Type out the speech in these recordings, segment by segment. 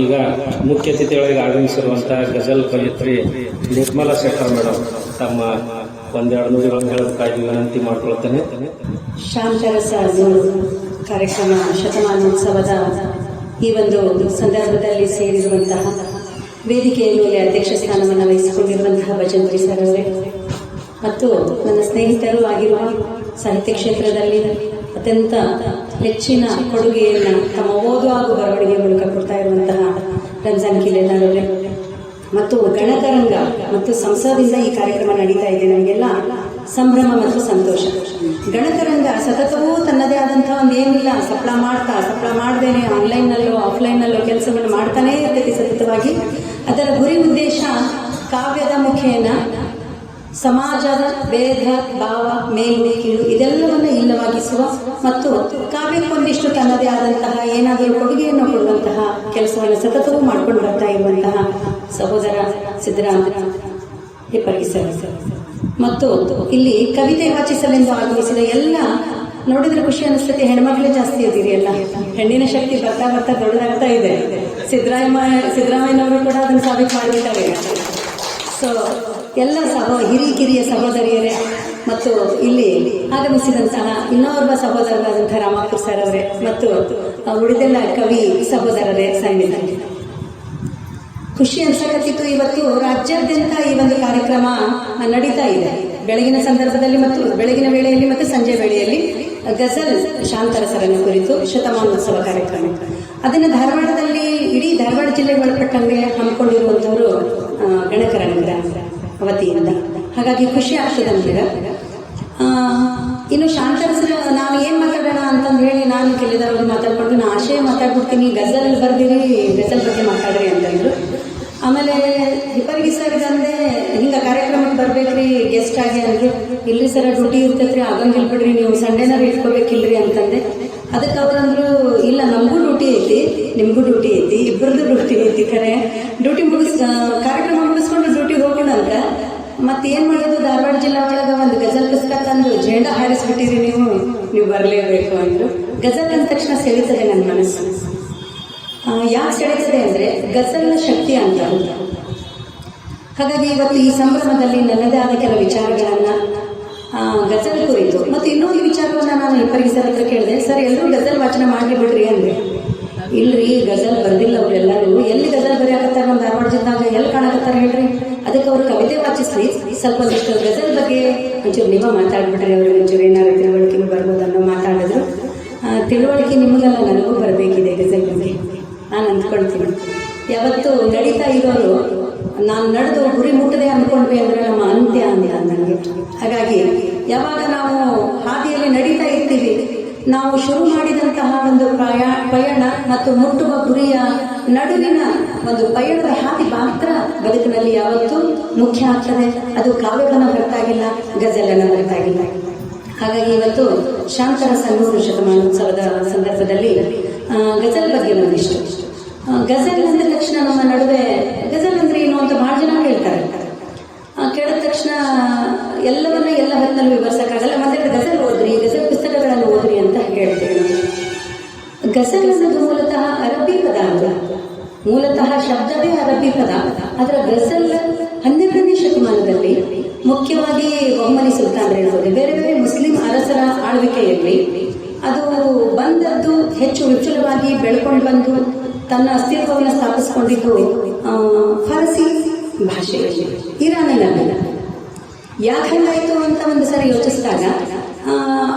ಈಗ ಮುಖ್ಯ ಅತಿಥಿಗಳಿಗೆ ಆಗಮಿಸಿರುವಂತಹ ಗಜಲ್ ಕವಿತ್ರಿ ನಿರ್ಮಲಾ ಶೇಖರ್ ಮೇಡಮ್ ತಮ್ಮ ಒಂದೆರಡು ನುಡಿಗಳನ್ನು ಹೇಳೋದಕ್ಕಾಗಿ ವಿನಂತಿ ಮಾಡ್ಕೊಳ್ತೇನೆ. ನೂರು ಕಾರ್ಯಕ್ರಮ, ಶತಮಾನೋತ್ಸವದ ಈ ಒಂದು ಸಂದರ್ಭದಲ್ಲಿ ಸೇರಿರುವಂತಹ ವೇದಿಕೆಯ ಮೇಲೆ ಅಧ್ಯಕ್ಷ ಸ್ಥಾನವನ್ನು ವಹಿಸಿಕೊಂಡಿರುವಂತಹ ಭಜನ್ ಪರಿಸರವೇ ಮತ್ತು ನನ್ನ ಸ್ನೇಹಿತರು ಆಗಿರುವ ಸಾಹಿತ್ಯ ಕ್ಷೇತ್ರದಲ್ಲಿ ಅತ್ಯಂತ ಹೆಚ್ಚಿನ ಕೊಡುಗೆಯನ್ನು ತಮ್ಮ ಓದು ಹಾಗೂ ಬರವಣಿಗೆ ಮೂಲಕ ಕೊಡ್ತಾ ಇರುವಂತಹ ರಂಜಾನ್ ಕಿಲೆಲ್ಲರವರೇ ಮತ್ತು ಗಣತರಂಗ ಮತ್ತು ಸಂಸದಿಂದ ಈ ಕಾರ್ಯಕ್ರಮ ನಡೀತಾ ಇದೆ. ನಮಗೆಲ್ಲ ಸಂಭ್ರಮ ಮತ್ತು ಸಂತೋಷ. ಗಣತರಂಗ ಸತತವೂ ತನ್ನದೇ ಆದಂತಹ ಒಂದು ಏನಿಲ್ಲ. ಸಪ್ಲ ಮಾಡ್ತಾ ಸಪ್ಲ ಮಾಡ್ದೇನೆ ಆನ್ಲೈನ್ನಲ್ಲೋ ಆಫ್ಲೈನ್ನಲ್ಲೋ ಕೆಲಸವನ್ನು ಮಾಡ್ತಾನೇ ಇರ್ತೈತಿ ಸತತವಾಗಿ. ಅದರ ಗುರಿ ಉದ್ದೇಶ ಕಾವ್ಯದ ಮುಖೇನ ಸಮಾಜದ ಭೇದ, ಭಾವ ಮೇಲು ಕೀಳು ಇದೆಲ್ಲವನ್ನ ಇಲ್ಲವಾಗಿಸುವ ಮತ್ತು ಕಾವ್ಯಕ್ಕೊಂದಿಷ್ಟು ತನ್ನದೇ ಆದಂತಹ ಏನಾದರೂ ಕೊಡುಗೆಯನ್ನು ಕೊಡುವಂತಹ ಕೆಲಸವನ್ನು ಸತತವೂ ಮಾಡಿಕೊಂಡು ಬರ್ತಾ ಇರುವಂತಹ ಸಹೋದರ ಸಿದ್ದರಾಮ ಮತ್ತು ಇಲ್ಲಿ ಕವಿತೆ ವಾಚಿಸಲೆಂದು ಆಗಮಿಸಿದ ಎಲ್ಲ ನೋಡಿದ್ರೆ ಖುಷಿ ಅನಿಸುತ್ತೆ. ಹೆಣ್ಮಕ್ಳೇ ಜಾಸ್ತಿ ಇದ್ದೀರಿ ಎಲ್ಲ ಹೆಣ್ಣಿನ ಶಕ್ತಿ ಬರ್ತಾ ಬರ್ತಾ ದೊಡ್ಡದಾಗ್ತಾ ಇದೆ. ಸಿದ್ದರಾಮಯ್ಯ ಸಿದ್ದರಾಮಯ್ಯನವರು ಕೂಡ ಅದನ್ನು ಸಾಬೀತು ಮಾಡಿದ್ದಾರೆ ಸೊ ಎಲ್ಲ ಸಹೋ ಹಿರಿಕಿರಿಯ ಸಹೋದರಿಯರೇ ಮತ್ತು ಇಲ್ಲಿ ಆಗಮಿಸಿದಂತಹ ಇನ್ನೋರ್ವ ಸಹೋದರರಾದಂತಹ ರಾಮಾಪುರ್ ಸರ್ ಅವರೇ ಮತ್ತು ಉಳಿದೆಲ್ಲ ಕವಿ ಸಹೋದರರೇ ಸಂಗೀತ ಖುಷಿ ಅನ್ಸಕತ್ತಿತ್ತು ಇವತ್ತು ರಾಜ್ಯಾದ್ಯಂತ ಈ ಒಂದು ಕಾರ್ಯಕ್ರಮ ನಡೀತಾ ಇದೆ. ಬೆಳಗಿನ ಸಂದರ್ಭದಲ್ಲಿ ಮತ್ತು ಬೆಳಗಿನ ವೇಳೆಯಲ್ಲಿ ಮತ್ತು ಸಂಜೆ ವೇಳೆಯಲ್ಲಿ ಗಜಲ್ ಶಾಂತರಸರನ್ನು ಕುರಿತು ಶತಮಾನೋತ್ಸವ ಕಾರ್ಯಕ್ರಮ. ಅದನ್ನು ಧಾರವಾಡದಲ್ಲಿ ಇಡೀ ಧಾರವಾಡ ಜಿಲ್ಲೆಗೆ ಒಳಪಟ್ಟಂಗೆ ಹಮ್ಮಿಕೊಂಡಿರುವಂತವರು ಆ, ಗಣಕರಂಗ ವತಿಯಿಂದ. ಹಾಗಾಗಿ ಖುಷಿ ಆಗ್ತದೆ ನಮಗೆ. ಇನ್ನು ಶಾಂತರಸರ ನಾವು ಏನು ಮಾತಾಡೋಣ ಅಂತಂದು ಹೇಳಿ ನಾನು ಕೆಲವರು ಮಾತಾಡ್ಕೊಂಡು ನಾನು ಆಶಯ ಮಾತಾಡ್ಬಿಡ್ತೀನಿ, ಗಜಲ್ ಬರ್ದಿರಿ, ಗಜಲ್ ಬಗ್ಗೆ ಮಾತಾಡ್ರಿ ಅಂತ ಆಮೇಲೆ ಇಬ್ಬರಿಗೆ ಸರ್ ಅಂದೆ, ಹಿಂಗೆ ಕಾರ್ಯಕ್ರಮಕ್ಕೆ ಬರ್ಬೇಕ್ರಿ ಗೆಸ್ಟ್ ಆಗಿ ಅಂದ್ರು. ಇಲ್ಲಿ ಸರ, ಡ್ಯೂಟಿ ಇರ್ತೈತ್ರಿ ಆಗಂಗಿಲ್ಲ ಬಿಡ್ರಿ ನೀವು ಸಂಡೇನಾರು ಇಟ್ಕೋಬೇಕಿಲ್ರಿ ಅಂತಂದೆ. ಅದಕ್ಕೆ ಅವ್ರಂದ್ರು, ಇಲ್ಲ, ನಮಗೂ ಡ್ಯೂಟಿ ಐತಿ, ನಿಮಗೂ ಡ್ಯೂಟಿ ಐತಿ ಇಬ್ಬರದ್ದು ಡ್ಯೂಟಿ ಐತಿ ಕರೆ ಡ್ಯೂಟಿ ಮುಗಿಸ್ ಕಾರ್ಯಕ್ರಮ ಮುಗಿಸ್ಕೊಂಡು ಡ್ಯೂಟಿ ಹೋಗೋಣ ಅಂತ ಮತ್ತೆ ಏನ್ ಮಾಡೋದು, ಧಾರವಾಡ ಜಿಲ್ಲಾ ಒಳಗೆ ಒಂದು ಗಜಲ್ ಪುಸ್ತಕ ತಂದು ಜೇಂಡ ಹಾರಿಸ್ಬಿಟ್ಟಿರಿ ನೀವು ನೀವು ಬರಲೇಬೇಕು ಅಂದ್ರು. ಗಜಲ್ ಅಂದ ತಕ್ಷಣ ಸೆಳೀತದೆ ನನ್ನ ಮನಸ್ಸು. ಯಾಕೆ ಸೆಳೀತದೆ ಅಂದ್ರೆ, ಗಜಲ್ನ ಶಕ್ತಿ ಅಂತ. ಹಾಗಾಗಿ ಇವತ್ತು ಈ ಸಂಭ್ರಮದಲ್ಲಿ ನನ್ನದೇ ಆದ ಕೆಲವು ವಿಚಾರಗಳನ್ನ ಗಜಲ್ ಕುರಿತು, ಮತ್ತು ಇನ್ನೊಂದು ವಿಚಾರವನ್ನ ನಾನು ಇಬ್ಬರಿಗೆ ಸರ್ ಹತ್ರ ಕೇಳಿದೆ, ಸರ್ ಎಲ್ಲರೂ ಗಜಲ್ ವಾಚನ ಮಾಡಿ ಬಿಡ್ರಿ ಅಂದ್ರೆ ಇಲ್ರಿ, ಗಜಲ್ ಬರ್ದಿಲ್ಲ ಅವರೆಲ್ಲರೂ. ಎಲ್ಲಿ ಗಜಲ್ ಬರೆಯಾಕತ್ತಾರ ನಮ್ಮ ಧಾರವಾಡ ಜಿಲ್ಲಾಗ? ಎಲ್ಲಿ ಕಾಣಕತ್ತಾರ ಹೇಳ್ರಿ? ಅದಕ್ಕೆ ಅವರು ಕವಿತೆ ವಾಚಿಸ್ಲಿ. ಸ್ವಲ್ಪ ಒಂದಿಷ್ಟು ಗಜಲ್ ಬಗ್ಗೆ ಒಂಚೂರು ನೀವು ಮಾತಾಡ್ಬಿಟ್ರಿ ಅವ್ರಿಗೆ ಒಂಚೂರು ಏನಾದ್ರು ತಿಳುವಳಿಕೆ ಬರ್ಬೋದು ಅನ್ನೋ ಮಾತಾಡಿದ್ರು. ತಿಳುವಳಿಕೆ ನಿಮಗೆಲ್ಲ ನನಗೂ ಬರಬೇಕಿದೆ ಗಜಲ್ ಬಗ್ಗೆ. ನಾನು ಅಂದ್ಕೊಳ್ತೀನಿ. ಯಾವತ್ತು ನಡೀತಾ ಇರೋರು, ನಾನು ನಡೆದು ಗುರಿ ಮುಟ್ಟದೆ ಅಂದ್ಕೊಂಡ್ವಿ ಅಂದ್ರೆ ನಮ್ಮ ಅಂತ್ಯ ಅಂತ ನನಗೆ. ಹಾಗಾಗಿ ಯಾವಾಗ ನಾವು ಹಾದಿಯಲ್ಲಿ ನಡೀತಾ ಇರ್ತೀವಿ, ನಾವು ಶುರು ಮಾಡಿದಂತಹ ಒಂದು ಪ್ರಯಾ, ಪಯಣ ಮತ್ತು ಮುಟ್ಟುವ ಗುರಿಯ ನಡುವಿನ ಒಂದು ಪಯಣದ ಹಾದಿ ಮಾತ್ರ ಬದುಕಿನಲ್ಲಿ ಯಾವತ್ತೂ ಮುಖ್ಯ ಆಗ್ತದೆ. ಅದು ಕಾವ್ಯವನ್ನು ಬರ್ತಾಗಿಲ್ಲ ಗಜಲನ್ನು ಬರ್ತಾಗಿಲ್ಲ ಹಾಗಾಗಿ ಇವತ್ತು ಶಾಂತರ ಸಂಗೂರು ಶತಮಾನೋತ್ಸವದ ಸಂದರ್ಭದಲ್ಲಿ ಗಜಲ್ ಬಗ್ಗೆ ಒಂದಿಷ್ಟು. ಗಜಲ್ ಅಂದ ತಕ್ಷಣ ನಮ್ಮ ನಡುವೆ, ಗಜಲ್ ಅಂದ್ರೆ ಏನು ಅಂತ ಬಹಳ ಜನ ಕೇಳ್ತಾರೆ. ಕೇಳಿದ ತಕ್ಷಣ ಎಲ್ಲವನ್ನ ಎಲ್ಲ ಹೊತ್ತಲ್ಲಿ ವಿವರಿಸಕ್ಕಾಗಲ್ಲ. ಮತ್ತೆ ಗಜಲ್ ಓದ್ರಿ, ಗಜಲ್ ಪುಸ್ತಕಗಳನ್ನು ಓದ್ರಿ ಅಂತ ಹೇಳ್ತೇವೆ ಗಜಲ್ ಅನ್ನೋದು ಮೂಲತಃ ಅರಬ್ಬಿ ಪದ ಅಲ್ಲ. ಮೂಲತಃ ಶಬ್ದವೇ ಅರಬ್ಬಿ ಪದ. ಅದರ ಗಜಲ್ ಹನ್ನೆರಡನೇ ಶತಮಾನದಲ್ಲಿ ಮುಖ್ಯವಾಗಿ ಒಮ್ಮನಿ ಹೇಳ್ಬೋದು ಬೇರೆ ಬೇರೆ ಮುಸ್ಲಿಂ ಅರಸರ ಆಳ್ವಿಕೆಯಲ್ಲಿ ಅದು ಬಂದದ್ದು ಹೆಚ್ಚು ವಿಚುಲವಾಗಿ ಬೆಳ್ಕೊಂಡು ಬಂದು ತನ್ನ ಅಸ್ತಿತ್ವವನ್ನು ಸ್ಥಾಪಿಸಿಕೊಂಡಿದ್ದು ಫಾರಸಿ ಭಾಷೆಯಲ್ಲಿ ಇರಾನಿನಲ್ಲಿ. ಹೆಂಗಾಯಿತು ಅಂತ ಒಂದು ಸಾರಿ ಯೋಚಿಸಿದಾಗ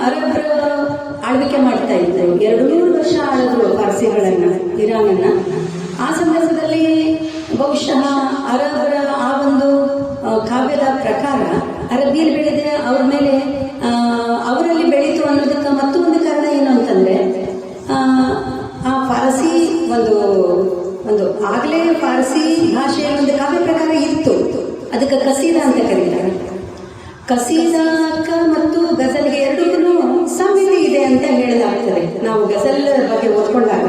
ಅರಬ್ರು ಆಳ್ವಿಕೆ ಮಾಡ್ತಾ ಇದ್ದರು ಎರಡು ನೂರು ವರ್ಷ ಆಳಿದ್ರು ಫಾರಸಿಗಳನ್ನು, ಇರಾನನ್ನು. ಆ ಸಂದರ್ಭದಲ್ಲಿ ಬಹುಶಃ ಅರಬರ ಆ ಒಂದು ಕಾವ್ಯದ ಪ್ರಕಾರ ಅರಬಿಯಲ್ಲಿ ಬೆಳೆದ್ರೆ ಅವ್ರ ಮೇಲೆ ಅವರಲ್ಲಿ ಬೆಳೀತು ಅನ್ನೋದಕ್ಕೆ ಮತ್ತೊಂದು ಕಾರಣ ಏನು ಅಂತಂದ್ರೆ ಒಂದು ಒಂದು ಆಗ್ಲೇ ಪಾರ್ಸಿ ಭಾಷೆಯ ಒಂದು ಕಾವ್ಯ ಪ್ರಕಾರ ಇತ್ತು. ಅದಕ್ಕೆ ಕಸೀದ ಅಂತ ಕರೀತಾರೆ. ಕಸೀದಾಕ ಮತ್ತು ಗಜಲ್ಗೆ ಎರಡಕ್ಕೂ ಸಾಮ್ಯತೆ ಇದೆ ಅಂತ ಹೇಳಲಾಗ್ತದೆ. ನಾವು ಗಜಲ್ ಬಗ್ಗೆ ಓದ್ಕೊಂಡಾಗ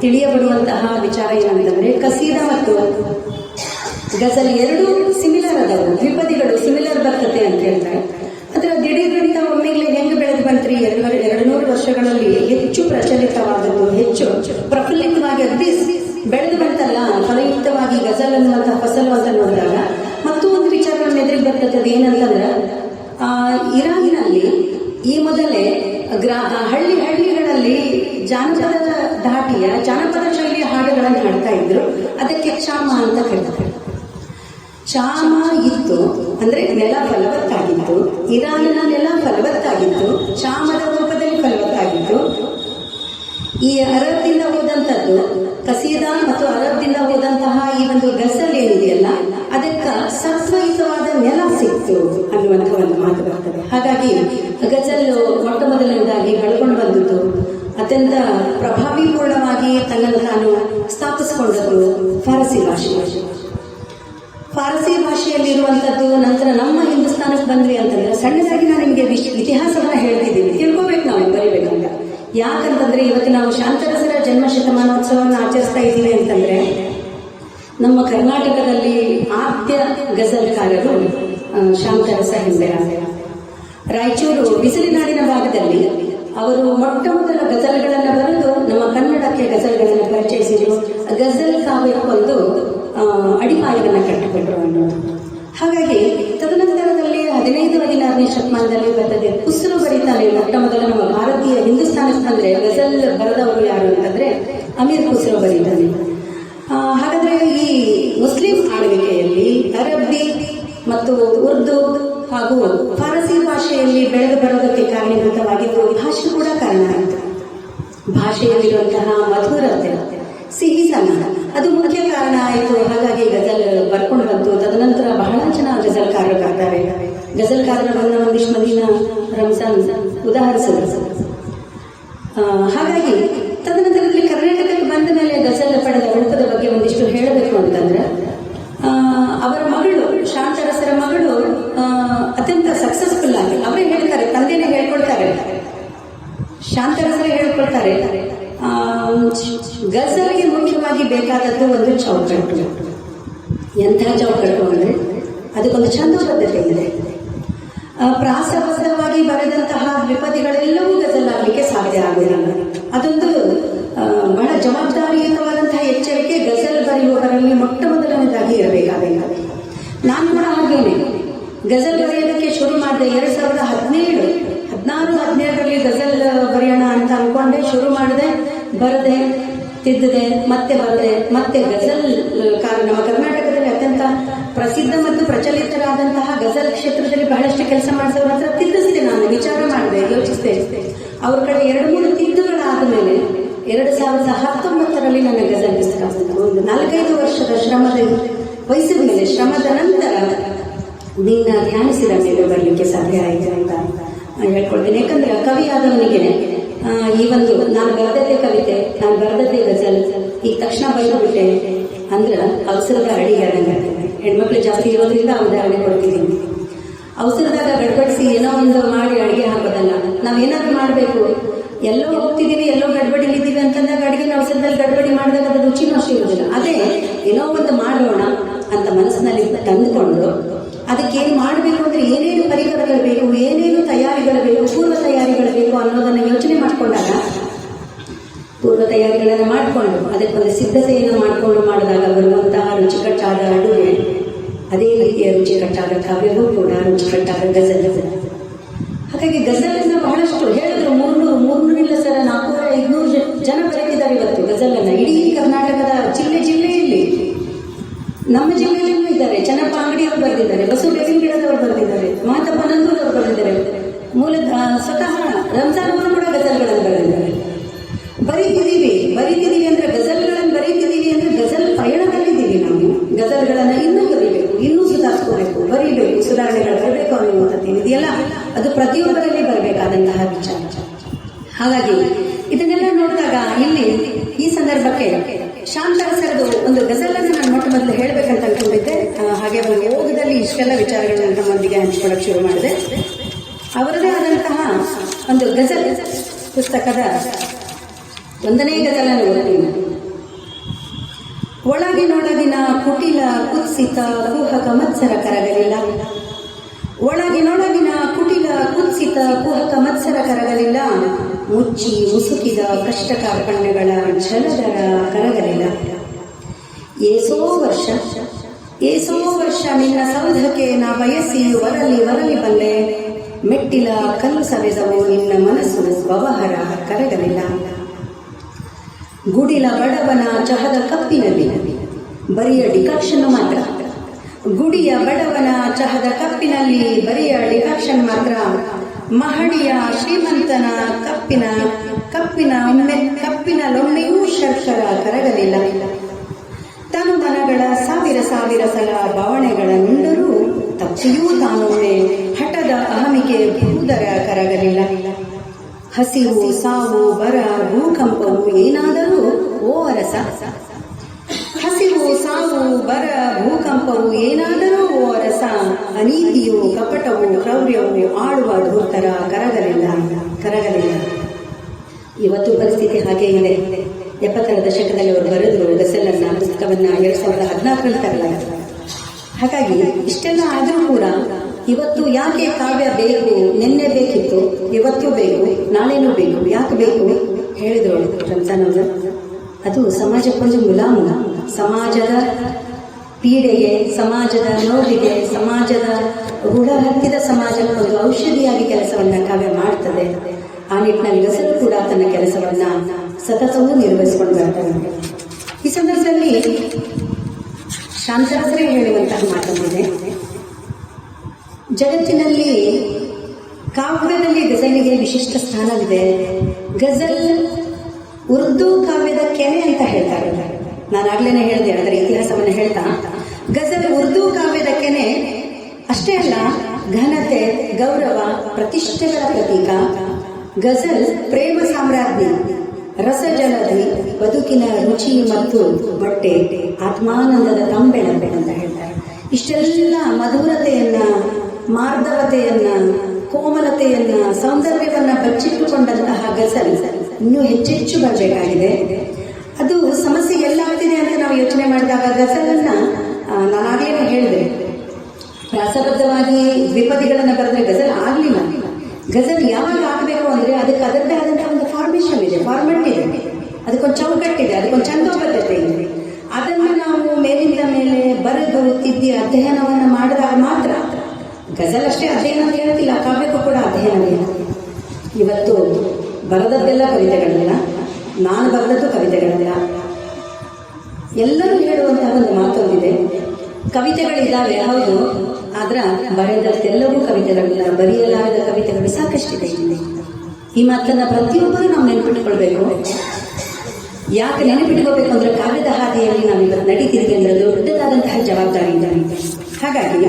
ತಿಳಿಯಬಡುವಂತಹ ವಿಚಾರ ಏನಂತಂದ್ರೆ ಕಸೀದ ಮತ್ತು ಗಜಲ್ ಎರಡು ಸಿಮಿಲರ್ ಅದಾವು ದ್ವಿಪದಿಗಳು ಸಿಮಿಲರ್ ಬರ್ತದೆ ಅಂತ ಹೇಳ್ತಾರೆ ಅದರ ದಿಢೀರ್ಗಣಿತ ಒಮ್ಮೆಗ್ಲೆ ಹೆಂಗ್ ಬೆಳೆದು ಬಂತ್ರಿ ಎರಡು ಎರಡು ನೂರು ವರ್ಷಗಳಲ್ಲಿ ಹೆಚ್ಚು ಪ್ರಚಲಿತವಾದದ್ದು ಹೆಚ್ಚು ಪ್ರಫುಲ್ಲಿತವಾಗಿ ಅಗ್ದಿ ಬೆಳೆದು ಗಜಲು ಅಂತ ನೋಡಿದಾಗ ಮತ್ತು ಒಂದು ವಿಚಾರ ನಮ್ಮ ಎದುರಿಗೆ ಬರ್ತದೆ ಏನಂತಂದ್ರೆ ಆ, ಇರಾನಿನಲ್ಲಿ ಈ ಮೊದಲೇ ಗ್ರಾ ಹಳ್ಳಿ ಹಳ್ಳಿಗಳಲ್ಲಿ ಜಾನಪದದ ಧಾಟಿಯ ಜಾನಪದ ಶೈಲಿಯ ಹಾಡುಗಳನ್ನು ಹಾಡ್ತಾ ಇದ್ರು ಅದಕ್ಕೆ ಕ್ಷಾಮ ಅಂತ ಕರೀತಾರೆ ಕ್ಷಾಮ ಇತ್ತು ಅಂದ್ರೆ ನೆಲ ಫಲವತ್ತಾಗಿತ್ತು ಇರಾನಿನ ನೆಲ ಫಲವತ್ತಾಗಿತ್ತು ಕ್ಷಾಮದ ರೂಪದಲ್ಲಿ ಫಲವತ್ತಾಗಿತ್ತು ಈ ಅರಬ್ದಿಂದ ಹೋದಂಥದ್ದು ಕಸೀದಾ ಮತ್ತು ಅರಬ್ದಿಂದ ಹೋದಂತಹ ಈ ಒಂದು ಗಸಲೆ ಏನಿದೆಯಲ್ಲ ಅದಕ್ಕೆ ಸತ್ವಯುತವಾದ ನೆಲ ಸಿಕ್ತು ಅನ್ನುವಂಥ ಒಂದು ಮಾತು ಬರ್ತದೆ. ಹಾಗಾಗಿ ಗಜಲ್ ಮೊಟ್ಟ ಮೊದಲನೇದಾಗಿ ಬೆಳ್ಕೊಂಡು ಬಂದದ್ದು ಅತ್ಯಂತ ಪ್ರಭಾವಿಪೂರ್ಣವಾಗಿ ತನ್ನನ್ನು ತಾನು ಸ್ಥಾಪಿಸಿಕೊಂಡದ್ದು ಫಾರಸಿ ಭಾಷೆ. ಫಾರಸಿ ಭಾಷೆಯಲ್ಲಿರುವಂಥದ್ದು ನಂತರ ನಮ್ಮ ಹಿಂದೂಸ್ತಾನಕ್ಕೆ ಬಂದ್ವಿ ಅಂತಂದ್ರೆ ಸಣ್ಣದಾಗಿ ನಾನು ನಿಮಗೆ ವಿಶ್ ಇತಿಹಾಸವನ್ನ ಹೇಳ್ತಿದ್ದೀನಿ. ತಿಳ್ಕೊಬೇಕು ನಾವು, ಬರೀಬೇಕಂತ. ಯಾಕಂತಂದ್ರೆ ಇವತ್ತು ನಾವು ಶಾಂತರಸರ ಜನ್ಮ ಶತಮಾನೋತ್ಸವವನ್ನು ಆಚರಿಸ್ತಾ ಇದ್ದೀವಿ ಅಂತಂದ್ರೆ ನಮ್ಮ ಕರ್ನಾಟಕದಲ್ಲಿ ಆದ್ಯ ಗಜಲ್ಕಾರರು ಶಾಂತರಸ ಹೆಸರಾದ ರಾಯಚೂರು ಬಿಸಿಲಿನಾಡಿನ ಭಾಗದಲ್ಲಿ ಅವರು ಮೊಟ್ಟ ಮೊದಲ ಗಜಲ್ಗಳನ್ನು ಬರೆದು ನಮ್ಮ ಕನ್ನಡಕ್ಕೆ ಗಜಲ್ಗಳನ್ನು ಪರಿಚಯಿಸಿದ್ರು. ಗಜಲ್ ಕಾವ್ಯಕ್ಕೊಂದು ಅಡಿಪಾಯವನ್ನು ಕಟ್ಟಿಕೊಟ್ರು ಅನ್ನೋದು. ಹಾಗಾಗಿ ತದನಂತರದಲ್ಲಿ ಹದಿನೈದು ಹದಿನಾರನೇ ಶತಮಾನದಲ್ಲಿ ಬರ್ತದೆ ಕುಸ್ರು ಬರೀತಾರೆ. ಮೊಟ್ಟ ಮೊದಲ ನಮ್ಮ ಭಾರತೀಯ ಹಿಂದೂಸ್ತಾನಿ ಅಂದರೆ ಗಜಲ್ ಬರೆದವರು ಯಾರು ಅಂತಂದ್ರೆ ಅಮೀರ್ ಕುಸ್ರು ಬರೀತಾನೆ ಹಾಗಾದ್ರೆ ಈ ಮುಸ್ಲಿಂ ಆಳ್ವಿಕೆಯಲ್ಲಿ ಅರಬ್ಬಿ ಮತ್ತು ಉರ್ದು ಹಾಗೂ ಫಾರಸಿ ಭಾಷೆಯಲ್ಲಿ ಬೆಳೆದು ಬರೋದಕ್ಕೆ ಕಾರಣೀಭೂತವಾಗಿದ್ದು ಭಾಷೆ ಕೂಡ ಕಾರಣ ಆಯಿತು. ಭಾಷೆಯಲ್ಲಿರುವಂತಹ ಮಧುರತೆ ಸಿಹಿತನ ಅದು ಮುಖ್ಯ ಕಾರಣ ಆಯಿತು. ಹಾಗಾಗಿ ಗಜಲ್ ಬರ್ಕೊಂಡು ಬಂತು. ತದನಂತರ ಬಹಳ ಜನ ಗಜಲ್ಕಾರರು ಗಜಲ್ಕಾರರ ಗಜಲ್ಕಾರರನ್ನ ಒಂದಿಷ್ಟು ಮಂದಿನ ರಂಜಾನ್ ಉದಾಹರಿಸಿದ್ರು ಹಾಗಾಗಿ ಹಾಗಾಗಿ ತದನಂತರದಲ್ಲಿ ಕರ್ನಾಟಕಕ್ಕೆ ಬಂದ ಮೇಲೆ ಗಜಲ್ ಪಡೆದ ರೂಪದ ಬಗ್ಗೆ ಒಂದಿಷ್ಟು ಹೇಳಬೇಕು ಅಂತಂದ್ರೆ ಅವರ ಮಗಳು ಶಾಂತರಸರ ಮಗಳು ಅತ್ಯಂತ ಸಕ್ಸಸ್ಫುಲ್ ಆಗಿ ಅವರೇ ಹೇಳ್ತಾರೆ ತಂದೆನೇ ಹೇಳ್ಕೊಳ್ತಾರೆ ಶಾಂತರಸರೇ ಹೇಳ್ಕೊಳ್ತಾರೆ ಗಜಲ್ಗೆ ಮುಖ್ಯವಾಗಿ ಬೇಕಾದದ್ದು ಒಂದು ಚೌಕಟ್ಟು. ಎಂಥ ಚೌಕಟ್ಟು ಅಂದ್ರೆ ಅದಕ್ಕೊಂದು ಛಂದೋಬದ್ಧತೆ ಇದೆ. ಆ, ಪ್ರಾಸಬದ್ಧವಾಗಿ ಬರೆದಂತಹ ವಿಪದಿಗಳೆಲ್ಲವೂ ಗಜಲಾಗಲಿಕ್ಕೆ ಸಾಧ್ಯ ಆಗುವುದಿಲ್ಲ. ಅದೊಂದು ಬಹಳ ಜವಾಬ್ದಾರಿಯುತವಾದಂತಹ ಎಚ್ಚರಿಕೆ ಗಜಲ್ ಬರೆಯುವವರಲ್ಲಿ ಮೊಟ್ಟ ಮೊದಲನೇದಾಗಿ ಇರಬೇಕಾಗಿಲ್ಲ ನಾನು ಕೂಡ ಹಾಗೇನೆ. ಗಜಲ್ ಬರೆಯೋದಕ್ಕೆ ಶುರು ಮಾಡಿದೆ ಎರಡ್ ಸಾವಿರದ ಹದಿನೇಳು, ಹದಿನಾರು ಹದಿನೇಳರಲ್ಲಿ ಗಜಲ್ ಬರೆಯೋಣ ಅಂತ ಅನ್ಕೊಂಡೆ. ಶುರು ಮಾಡಿದೆ, ಬರದೆ ತಿದ್ದಿದೆ ಮತ್ತೆ ಬರದೆ, ಮತ್ತೆ ಗಜಲ್ ನಮ್ಮ ಕರ್ನಾಟಕದಲ್ಲಿ ಅತ್ಯಂತ ಪ್ರಸಿದ್ಧ ಮತ್ತು ಪ್ರಚಲಿತರಾದಂತಹ ಗಜಲ್ ಕ್ಷೇತ್ರದಲ್ಲಿ ಬಹಳಷ್ಟು ಕೆಲಸ ಮಾಡಿಸೋರು ಹತ್ರ ತಿದ್ದಿಸಿದೆ ನಾನು, ವಿಚಾರ ಮಾಡಿದೆ, ಯೋಚಿಸಿದೆ. ಅವ್ರ ಕಡೆ ಎರಡು, ಮೂರು ತಿದ್ದುಗಳಾದ ಮೇಲೆ ಎರಡು ಸಾವಿರದ ಹತ್ತೊಂಬತ್ತರಲ್ಲಿ ನನ್ನ ಗಜಲ್ ಪುಸ್ತಕ. ಒಂದು ನಾಲ್ಕೈದು ವರ್ಷದ ಶ್ರಮದ ವಯಸ್ಸಿನ ಮೇಲೆ ಶ್ರಮದ ನಂತರ ನಿನ್ನ ಧ್ಯಾನಿಸಿದ ಮೇಲೆ ಬರಲಿಕ್ಕೆ ಸಾಧ್ಯ ಆಯಿತು ಅಂತ ಹೇಳ್ಕೊಳ್ತೀನಿ. ಯಾಕಂದ್ರೆ ಕವಿ ಆದವನಿಗೆ ಈ ಒಂದು ನಾನು ಬರೆದದ್ದೇ ಕವಿತೆ, ನಾನು ಬರೆದದ್ದೇ ಗಜಲ್, ಈಗ ತಕ್ಷಣ ಬರೆದುಬಿಟ್ಟೆ ಅಂದ್ರೆ ಅವಸರದ ಅಡಿಗೆ ಆದಂಗಾಗ್ತದೆ ಹೆಣ್ಮಕ್ಳು ಜಾಸ್ತಿ ಇರೋದ್ರಿಂದ ಉದಾಹರಣೆ ಕೊಡ್ತಿದ್ದೀನಿ. ಅವಸರದಾಗ ಗಡ್ಬಡಿಸಿ ಏನೋ ಒಂದು ಮಾಡಿ ಅಡಿಗೆ ಹಾಕೋದಲ್ಲ, ನಾವೇನಾದ್ರೂ ಮಾಡಬೇಕು? ಎಲ್ಲೋ ಹೋಗ್ತಿದ್ದೀವಿ ಎಲ್ಲೋ ಗಡ್ಬಡಿಲಿದ್ದೀವಿ ಅಂತಂದಾಗ ಅಡಿಗೆ ಅವಸರದಲ್ಲಿ ಗಡ್ಬಡಿ ಮಾಡಿದಾಗ ಅದು ರುಚಿನೂ ಅಷ್ಟು ಇರೋದಿಲ್ಲ ಅದೇ ಏನೋ ಒಂದು ಮಾಡೋಣ ಅಂತ ಮನಸ್ಸಿನಲ್ಲಿ ತಂದುಕೊಂಡು ಅದಕ್ಕೆ ಏನು ಮಾಡಬೇಕು ಅಂದ್ರೆ ಏನೇನು ಪರಿಕರಗಳು ಬೇಕು, ಏನೇನು ತಯಾರಿಗಳು ಬೇಕು, ಪೂರ್ವ ತಯಾರಿಗಳು ಬೇಕು ಅನ್ನೋದನ್ನ ಯೋಚನೆ ಮಾಡಿಕೊಂಡಾಗ ಪೂರ್ವ ತಯಾರಿಗಳನ್ನು ಮಾಡಿಕೊಂಡು ಅದಕ್ಕೊಂದು ಸಿದ್ಧತೆಯನ್ನು ಮಾಡಿಕೊಂಡು ಮಾಡಿದಾಗ ಬರುವಂತಹ ರುಚಿಕಟ್ಟಾದ ಅಡುಗೆ, ಅದೇ ರೀತಿಯ ರುಚಿಕಟ್ಟಾದ ಕಾವ್ಯವೂ ಕೂಡ ರುಚಿಕಟ್ಟಾದ ಗಜಲ್ ಹಾಗಾಗಿ ಗಜಲನ್ನ ಬಹಳಷ್ಟು ಮೂರ್ನೂರು ಮೂರ್ನೂರು ನಾಲ್ಕೂವರೆ ಐದುನೂರು ಜನ ಬರೀತಿದ್ದಾರೆ ಇವತ್ತು ಗಜಲನ್ನು ಇಡೀ ಕರ್ನಾಟಕದ ಜಿಲ್ಲೆ ಜಿಲ್ಲೆಯಲ್ಲಿ ನಮ್ಮ ಜಿಲ್ಲೆಯಲ್ಲೂ ಇದ್ದಾರೆ. ಚನ್ನಪ್ಪ ಅಂಗಡಿಯವರು ಬರೆದಿದ್ದಾರೆ ಬಸು ಬೇವಿನ ಗಿಡದವರು ಬರೆದಿದ್ದಾರೆ ಮಹತಪ್ಪ ಮೂಲದ ಬರೆದಿದ್ದಾರೆ ಮೂಲ ಸ್ವತಃ ರಂಜಾನ್ ಅವರು ಕೂಡ ಗಜಲ್ಗಳನ್ನು ಬರೆದಿದ್ದಾರೆ ಬರೀತಿದ್ದೀವಿ ಬರೀತಿದ್ದೀವಿ ಅಂದ್ರೆ ಗಜಲ್ಗಳನ್ನು ಬರೀತಿದ್ದೀವಿ ಅಂದ್ರೆ ಗಜಲ್ ಪಯಣದಲ್ಲಿದ್ದೀವಿ ನಾವು. ಗಜಲ್ಗಳನ್ನು ಇನ್ನೂ ಬರೀಬೇಕು, ಇನ್ನೂ ಸುಧಾರಿಸ್ಕೋಬೇಕು, ಬರೀಬೇಕು, ಸುಧಾರಣೆಗಳು ಬರಬೇಕು ಅನ್ನುವಂಥದ್ದು ಇದೆಯಲ್ಲ ಅದು ಪ್ರತಿಯೊಬ್ಬರಲ್ಲಿ ಬರಬೇಕಾದಂತಹ ವಿಚಾರ. ಹಾಗಾಗಿ ಇದನ್ನೆಲ್ಲ ನೋಡಿದಾಗ ಇಲ್ಲಿ ಈ ಸಂದರ್ಭಕ್ಕೆ ಶಾಂತರಸರದು ಒಂದು ಗಜಲನ್ನು ನಾನು ಮೊಟ್ಟ ಮೊದಲು ಹೇಳ್ಬೇಕಂತ ಅನ್ಕೊಂಡಿದ್ದೆ. ಹಾಗೆ ಒಂದು ಯೋಗದಲ್ಲಿ ಇಷ್ಟೆಲ್ಲ ವಿಚಾರಗಳನ್ನ ನಮ್ಮೊಂದಿಗೆ ಹಂಚ್ಕೊಳ್ಳೋಕೆ ಶುರು ಮಾಡಿದೆ. ಅವರದೇ ಆದಂತಹ ಒಂದು ಗಜಲ್ ಪುಸ್ತಕದ ಒಂದನೇ ಗಜಲನ್ನು ಓದ್ತೀನಿ. ಒಳಗಿನೊಳಗಿನ ಕುಟಿಲ ಕುತ್ಸಿತ ಕುಹಕ ಮತ್ಸರ ಕರಗಲಿಲ್ಲ. ಕುಟಿಲ ಕುತ್ಸಿತ ಕುಹಕ ಮತ್ಸರ ಕರಗಲಿಲ್ಲ. ಮುಚ್ಚಿ ಮುಸುಕಿದ ಕಷ್ಟ ಕಾರ್ಪಣ್ಯಗಳ ಛಲದರ ಕರಗಲಿಲ್ಲ. ಏಸೋ ವರ್ಷ ಏಸೋ ವರ್ಷ ನಿನ್ನ ಸೌಧಕ್ಕೆ ನಾ ಬಯಸಿ ವರಲಿ ವರಲಿ ಬಲ್ಲೆ ಮೆಟ್ಟಿಲ ಕಲ್ಲು ಸವೆಸವು ನಿನ್ನ ಮನಸ್ಸು ವ್ಯವಹಾರ ಕರಗಲಿಲ್ಲ. ಗುಡಿಲ ಬಡವನ ಚಹದ ಕಪ್ಪಿನಲ್ಲಿ ಬರಿಯ ಡಿಕಾಕ್ಷನ್ ಮಾತ್ರ. ಗುಡಿಯ ಬಡವನ ಚಹದ ಕಪ್ಪಿನಲ್ಲಿ ಬರಿಯ ಡಿಕಾಕ್ಷನ್ ಮಾತ್ರ. ಮಹಡಿಯ ಶ್ರೀಮಂತನ ಕಪ್ಪಿನ ಕಪ್ಪಿನ ಕಪ್ಪಿನ ಕಪ್ಪಿನಲ್ಲೊಮ್ಮೆಯೂ ಶರ್ಕರ ಕರಗಲಿಲ್ಲ. ತನು ಮನಗಳ ಸಾವಿರ ಸಾವಿರ ಸಲ ಭಾವನೆಗಳ ನುಂಡರೂ ತಪ್ಪಿಯೂ ತಾನೊಮ್ಮೆ ಹಠದ ಅಹಮಿಕೆ ಭೂದರ ಕರಗಲಿಲ್ಲ. ಹಸಿವು, ಸಾವು, ಬರ, ಭೂಕಂಪವು ಏನಾದರೂ ಓ ಅರಸ. ಹಸಿವು, ಸಾವು, ಬರ, ಭೂಕಂಪವು ಏನಾದರೂ ಅರಸ ಅನೀತಿಯು ಕಪಟವು, ಕ್ರೌರ್ಯವು ಆಡುವ ಧೂರ್ತರ ಕರಗಲಿಲ್ಲ ಕರಗಲಿಲ್ಲ. ಇವತ್ತು ಪರಿಸ್ಥಿತಿ ಹಾಗೆ ಇದೆ. ಎಪ್ಪತ್ತರ ದಶಕದಲ್ಲಿ ಅವರು ಬರೆದ್ರು ಗಸಲನ್ನ ಪುಸ್ತಕವನ್ನ ಎರಡ್ ಸಾವಿರದ ಹದಿನಾಲ್ಕರಲ್ಲಿ ತರಲಾಗಿದೆ ಹಾಗಾಗಿ ಇಷ್ಟೆಲ್ಲ ಆದರೂ ಕೂಡ ಇವತ್ತು ಯಾಕೆ ಕಾವ್ಯ ಬೇಕು, ನಿನ್ನೆ ಬೇಕಿತ್ತು ಇವತ್ತು ಬೇಕು, ನಾಳೆನೂ ಬೇಕು, ಯಾಕೆ ಬೇಕು ಹೇಳಿದ್ರು ರಂಜಾನ್ ಅವರು, ಅದು ಸಮಾಜಕ್ಕೊಂದು ಮುಲಾಮ, ಸಮಾಜದ ಪೀಡೆಗೆ, ಸಮಾಜದ ನೋವಿಗೆ, ಸಮಾಜದ ಹುಳ ಹತ್ತಿದ ಸಮಾಜಕ್ಕೊಂದು ಔಷಧಿಯಾಗಿ ಕೆಲಸವನ್ನ ಕಾವ್ಯ ಮಾಡ್ತದೆ. ಆ ನಿಟ್ಟಿನಲ್ಲಿ ಗಸಲು ಕೂಡ ತನ್ನ ಕೆಲಸವನ್ನ ಸತತವೂ ನಿರ್ವಹಿಸಿಕೊಂಡು ಬರ್ತಾರೆ ಈ ಸಂದರ್ಭದಲ್ಲಿ ಶಾಂತರಸರೇ ಹೇಳುವಂತಹ ಮಾತನ್ನಿದೆ ಜಗತ್ತಿನಲ್ಲಿ ಕಾವ್ಯದಲ್ಲಿ ಗಜಲಿಗೆ ವಿಶಿಷ್ಟ ಸ್ಥಾನವಿದೆ. ಗಜಲ್ ಉರ್ದು ಕಾವ್ಯದ ಕೆರೆ ಅಂತ ಹೇಳ್ತಾರೆ. ನಾನು ಆಗ್ಲೇನೆ ಹೇಳಿದೆ, ಅದರ ಇತಿಹಾಸವನ್ನು ಹೇಳ್ತಾ. ಗಜಲ್ ಉರ್ದು ಕಾವ್ಯದಕ್ಕೆನೆ ಅಷ್ಟೇ ಅಲ್ಲ, ಘನತೆ, ಗೌರವ, ಪ್ರತಿಷ್ಠೆಗಳ ಪ್ರತೀಕ. ಗಜಲ್ ಪ್ರೇಮ ಸಾಮ್ರಾಜ್ಞಿ ರಸಜಲದಿ ಬದುಕಿನ ರುಚಿ ಮತ್ತು ಬಟ್ಟೆ, ಆತ್ಮಾನಂದದ ತಂಬೆಳಂಬೆ ಅಂತ ಹೇಳ್ತಾರೆ. ಇಷ್ಟೆಲ್ಲ ಮಧುರತೆಯನ್ನ ಮಾರ್ಧವತೆಯನ್ನ ಕೋಮಲತೆಯನ್ನ, ಸೌಂದರ್ಯವನ್ನ ಬಚ್ಚಿಟ್ಟುಕೊಂಡಂತಹ ಗಜಲ್ ಇನ್ನೂ ಹೆಚ್ಚೆಚ್ಚು ಬರಬೇಕಾಗಿದೆ. ಅದು ಸಮಸ್ಯೆ ಎಲ್ಲಾಗ್ತಿದೆ ಅಂತ ನಾವು ಯೋಚನೆ ಮಾಡಿದಾಗ ಗಜಲನ್ನ ನಾನು ನಾನಾಗಲೇ ಹೇಳಿದೆ. ಪ್ರಾಸಬದ್ಧವಾಗಿ ದ್ವಿಪದಿಗಳನ್ನು ಬರೆದ್ರೆ ಗಜಲ್ ಆಗಲಿಲ್ಲ. ಗಜಲ್ ಯಾವಾಗ ಆಗಬೇಕು ಅಂದ್ರೆ ಅದಕ್ಕೆ ಅದರದ್ದೇ ಆದಂತಹ ಒಂದು ಫಾರ್ಮೇಶನ್ ಇದೆ ಫಾರ್ಮೆಟ್ ಇದೆ. ಅದಕ್ಕೊಂದು ಚೌಕಟ್ಟಿದೆ, ಅದಕ್ಕೊಂದು ಚಂದೋಬದ್ಧತೆ ಇದೆ. ಅದನ್ನು ನಾವು ಮೇಲಿಂದ ಮೇಲೆ ಬರೆದು ತಿದ್ದಿ ಅಧ್ಯಯನವನ್ನ ಮಾಡಿದಾಗ ಮಾತ್ರ ಗಜಲ್ ಅಷ್ಟೇ ಅಧ್ಯಯನ ಅಂತ ಹೇಳ್ತಿಲ್ಲ, ಕಾವ್ಯಕ್ಕೂ ಕೂಡ ಅಧ್ಯಯನವಿಲ್ಲ ಇವತ್ತು ಬರದದ್ದೆಲ್ಲ ಕವಿತೆಗಳಲ್ಲ. ನಾನು ಬರೆದದ್ದು ಕವಿತೆಗಳಲ್ಲ ಎಲ್ಲರೂ ಹೇಳುವಂತಹ ಒಂದು ಮಾತೊಂದಿದೆ. ಕವಿತೆಗಳಿದ್ದಾವೆ ಹೌದು. ಆದ್ರ ಬರೆದದ್ದೆಲ್ಲವೂ ಕವಿತೆಗಳಿಲ್ಲ ಬರೆಯಲಾಗದ ಕವಿತೆಗಳು ಸಾಕಷ್ಟಿದೆ ಇಲ್ಲಿ. ಈ ಮಾತನ್ನ ಪ್ರತಿಯೊಬ್ಬರೂ ನಾವು ನೆನಪಿಟ್ಕೊಳ್ಬೇಕು. ಯಾಕೆ ನೆನಪಿಟ್ಕೋಬೇಕು ಅಂದ್ರೆ ಕಾವ್ಯದ ಹಾದಿಯಲ್ಲಿ ನಾವು ಇವತ್ತು ನಡೀತಿದ್ವಿ ಅಂದ್ರೆ ದೊಡ್ಡದಾದಂತಹ ಜವಾಬ್ದಾರಿ ಇದೆ. ಹಾಗಾಗಿ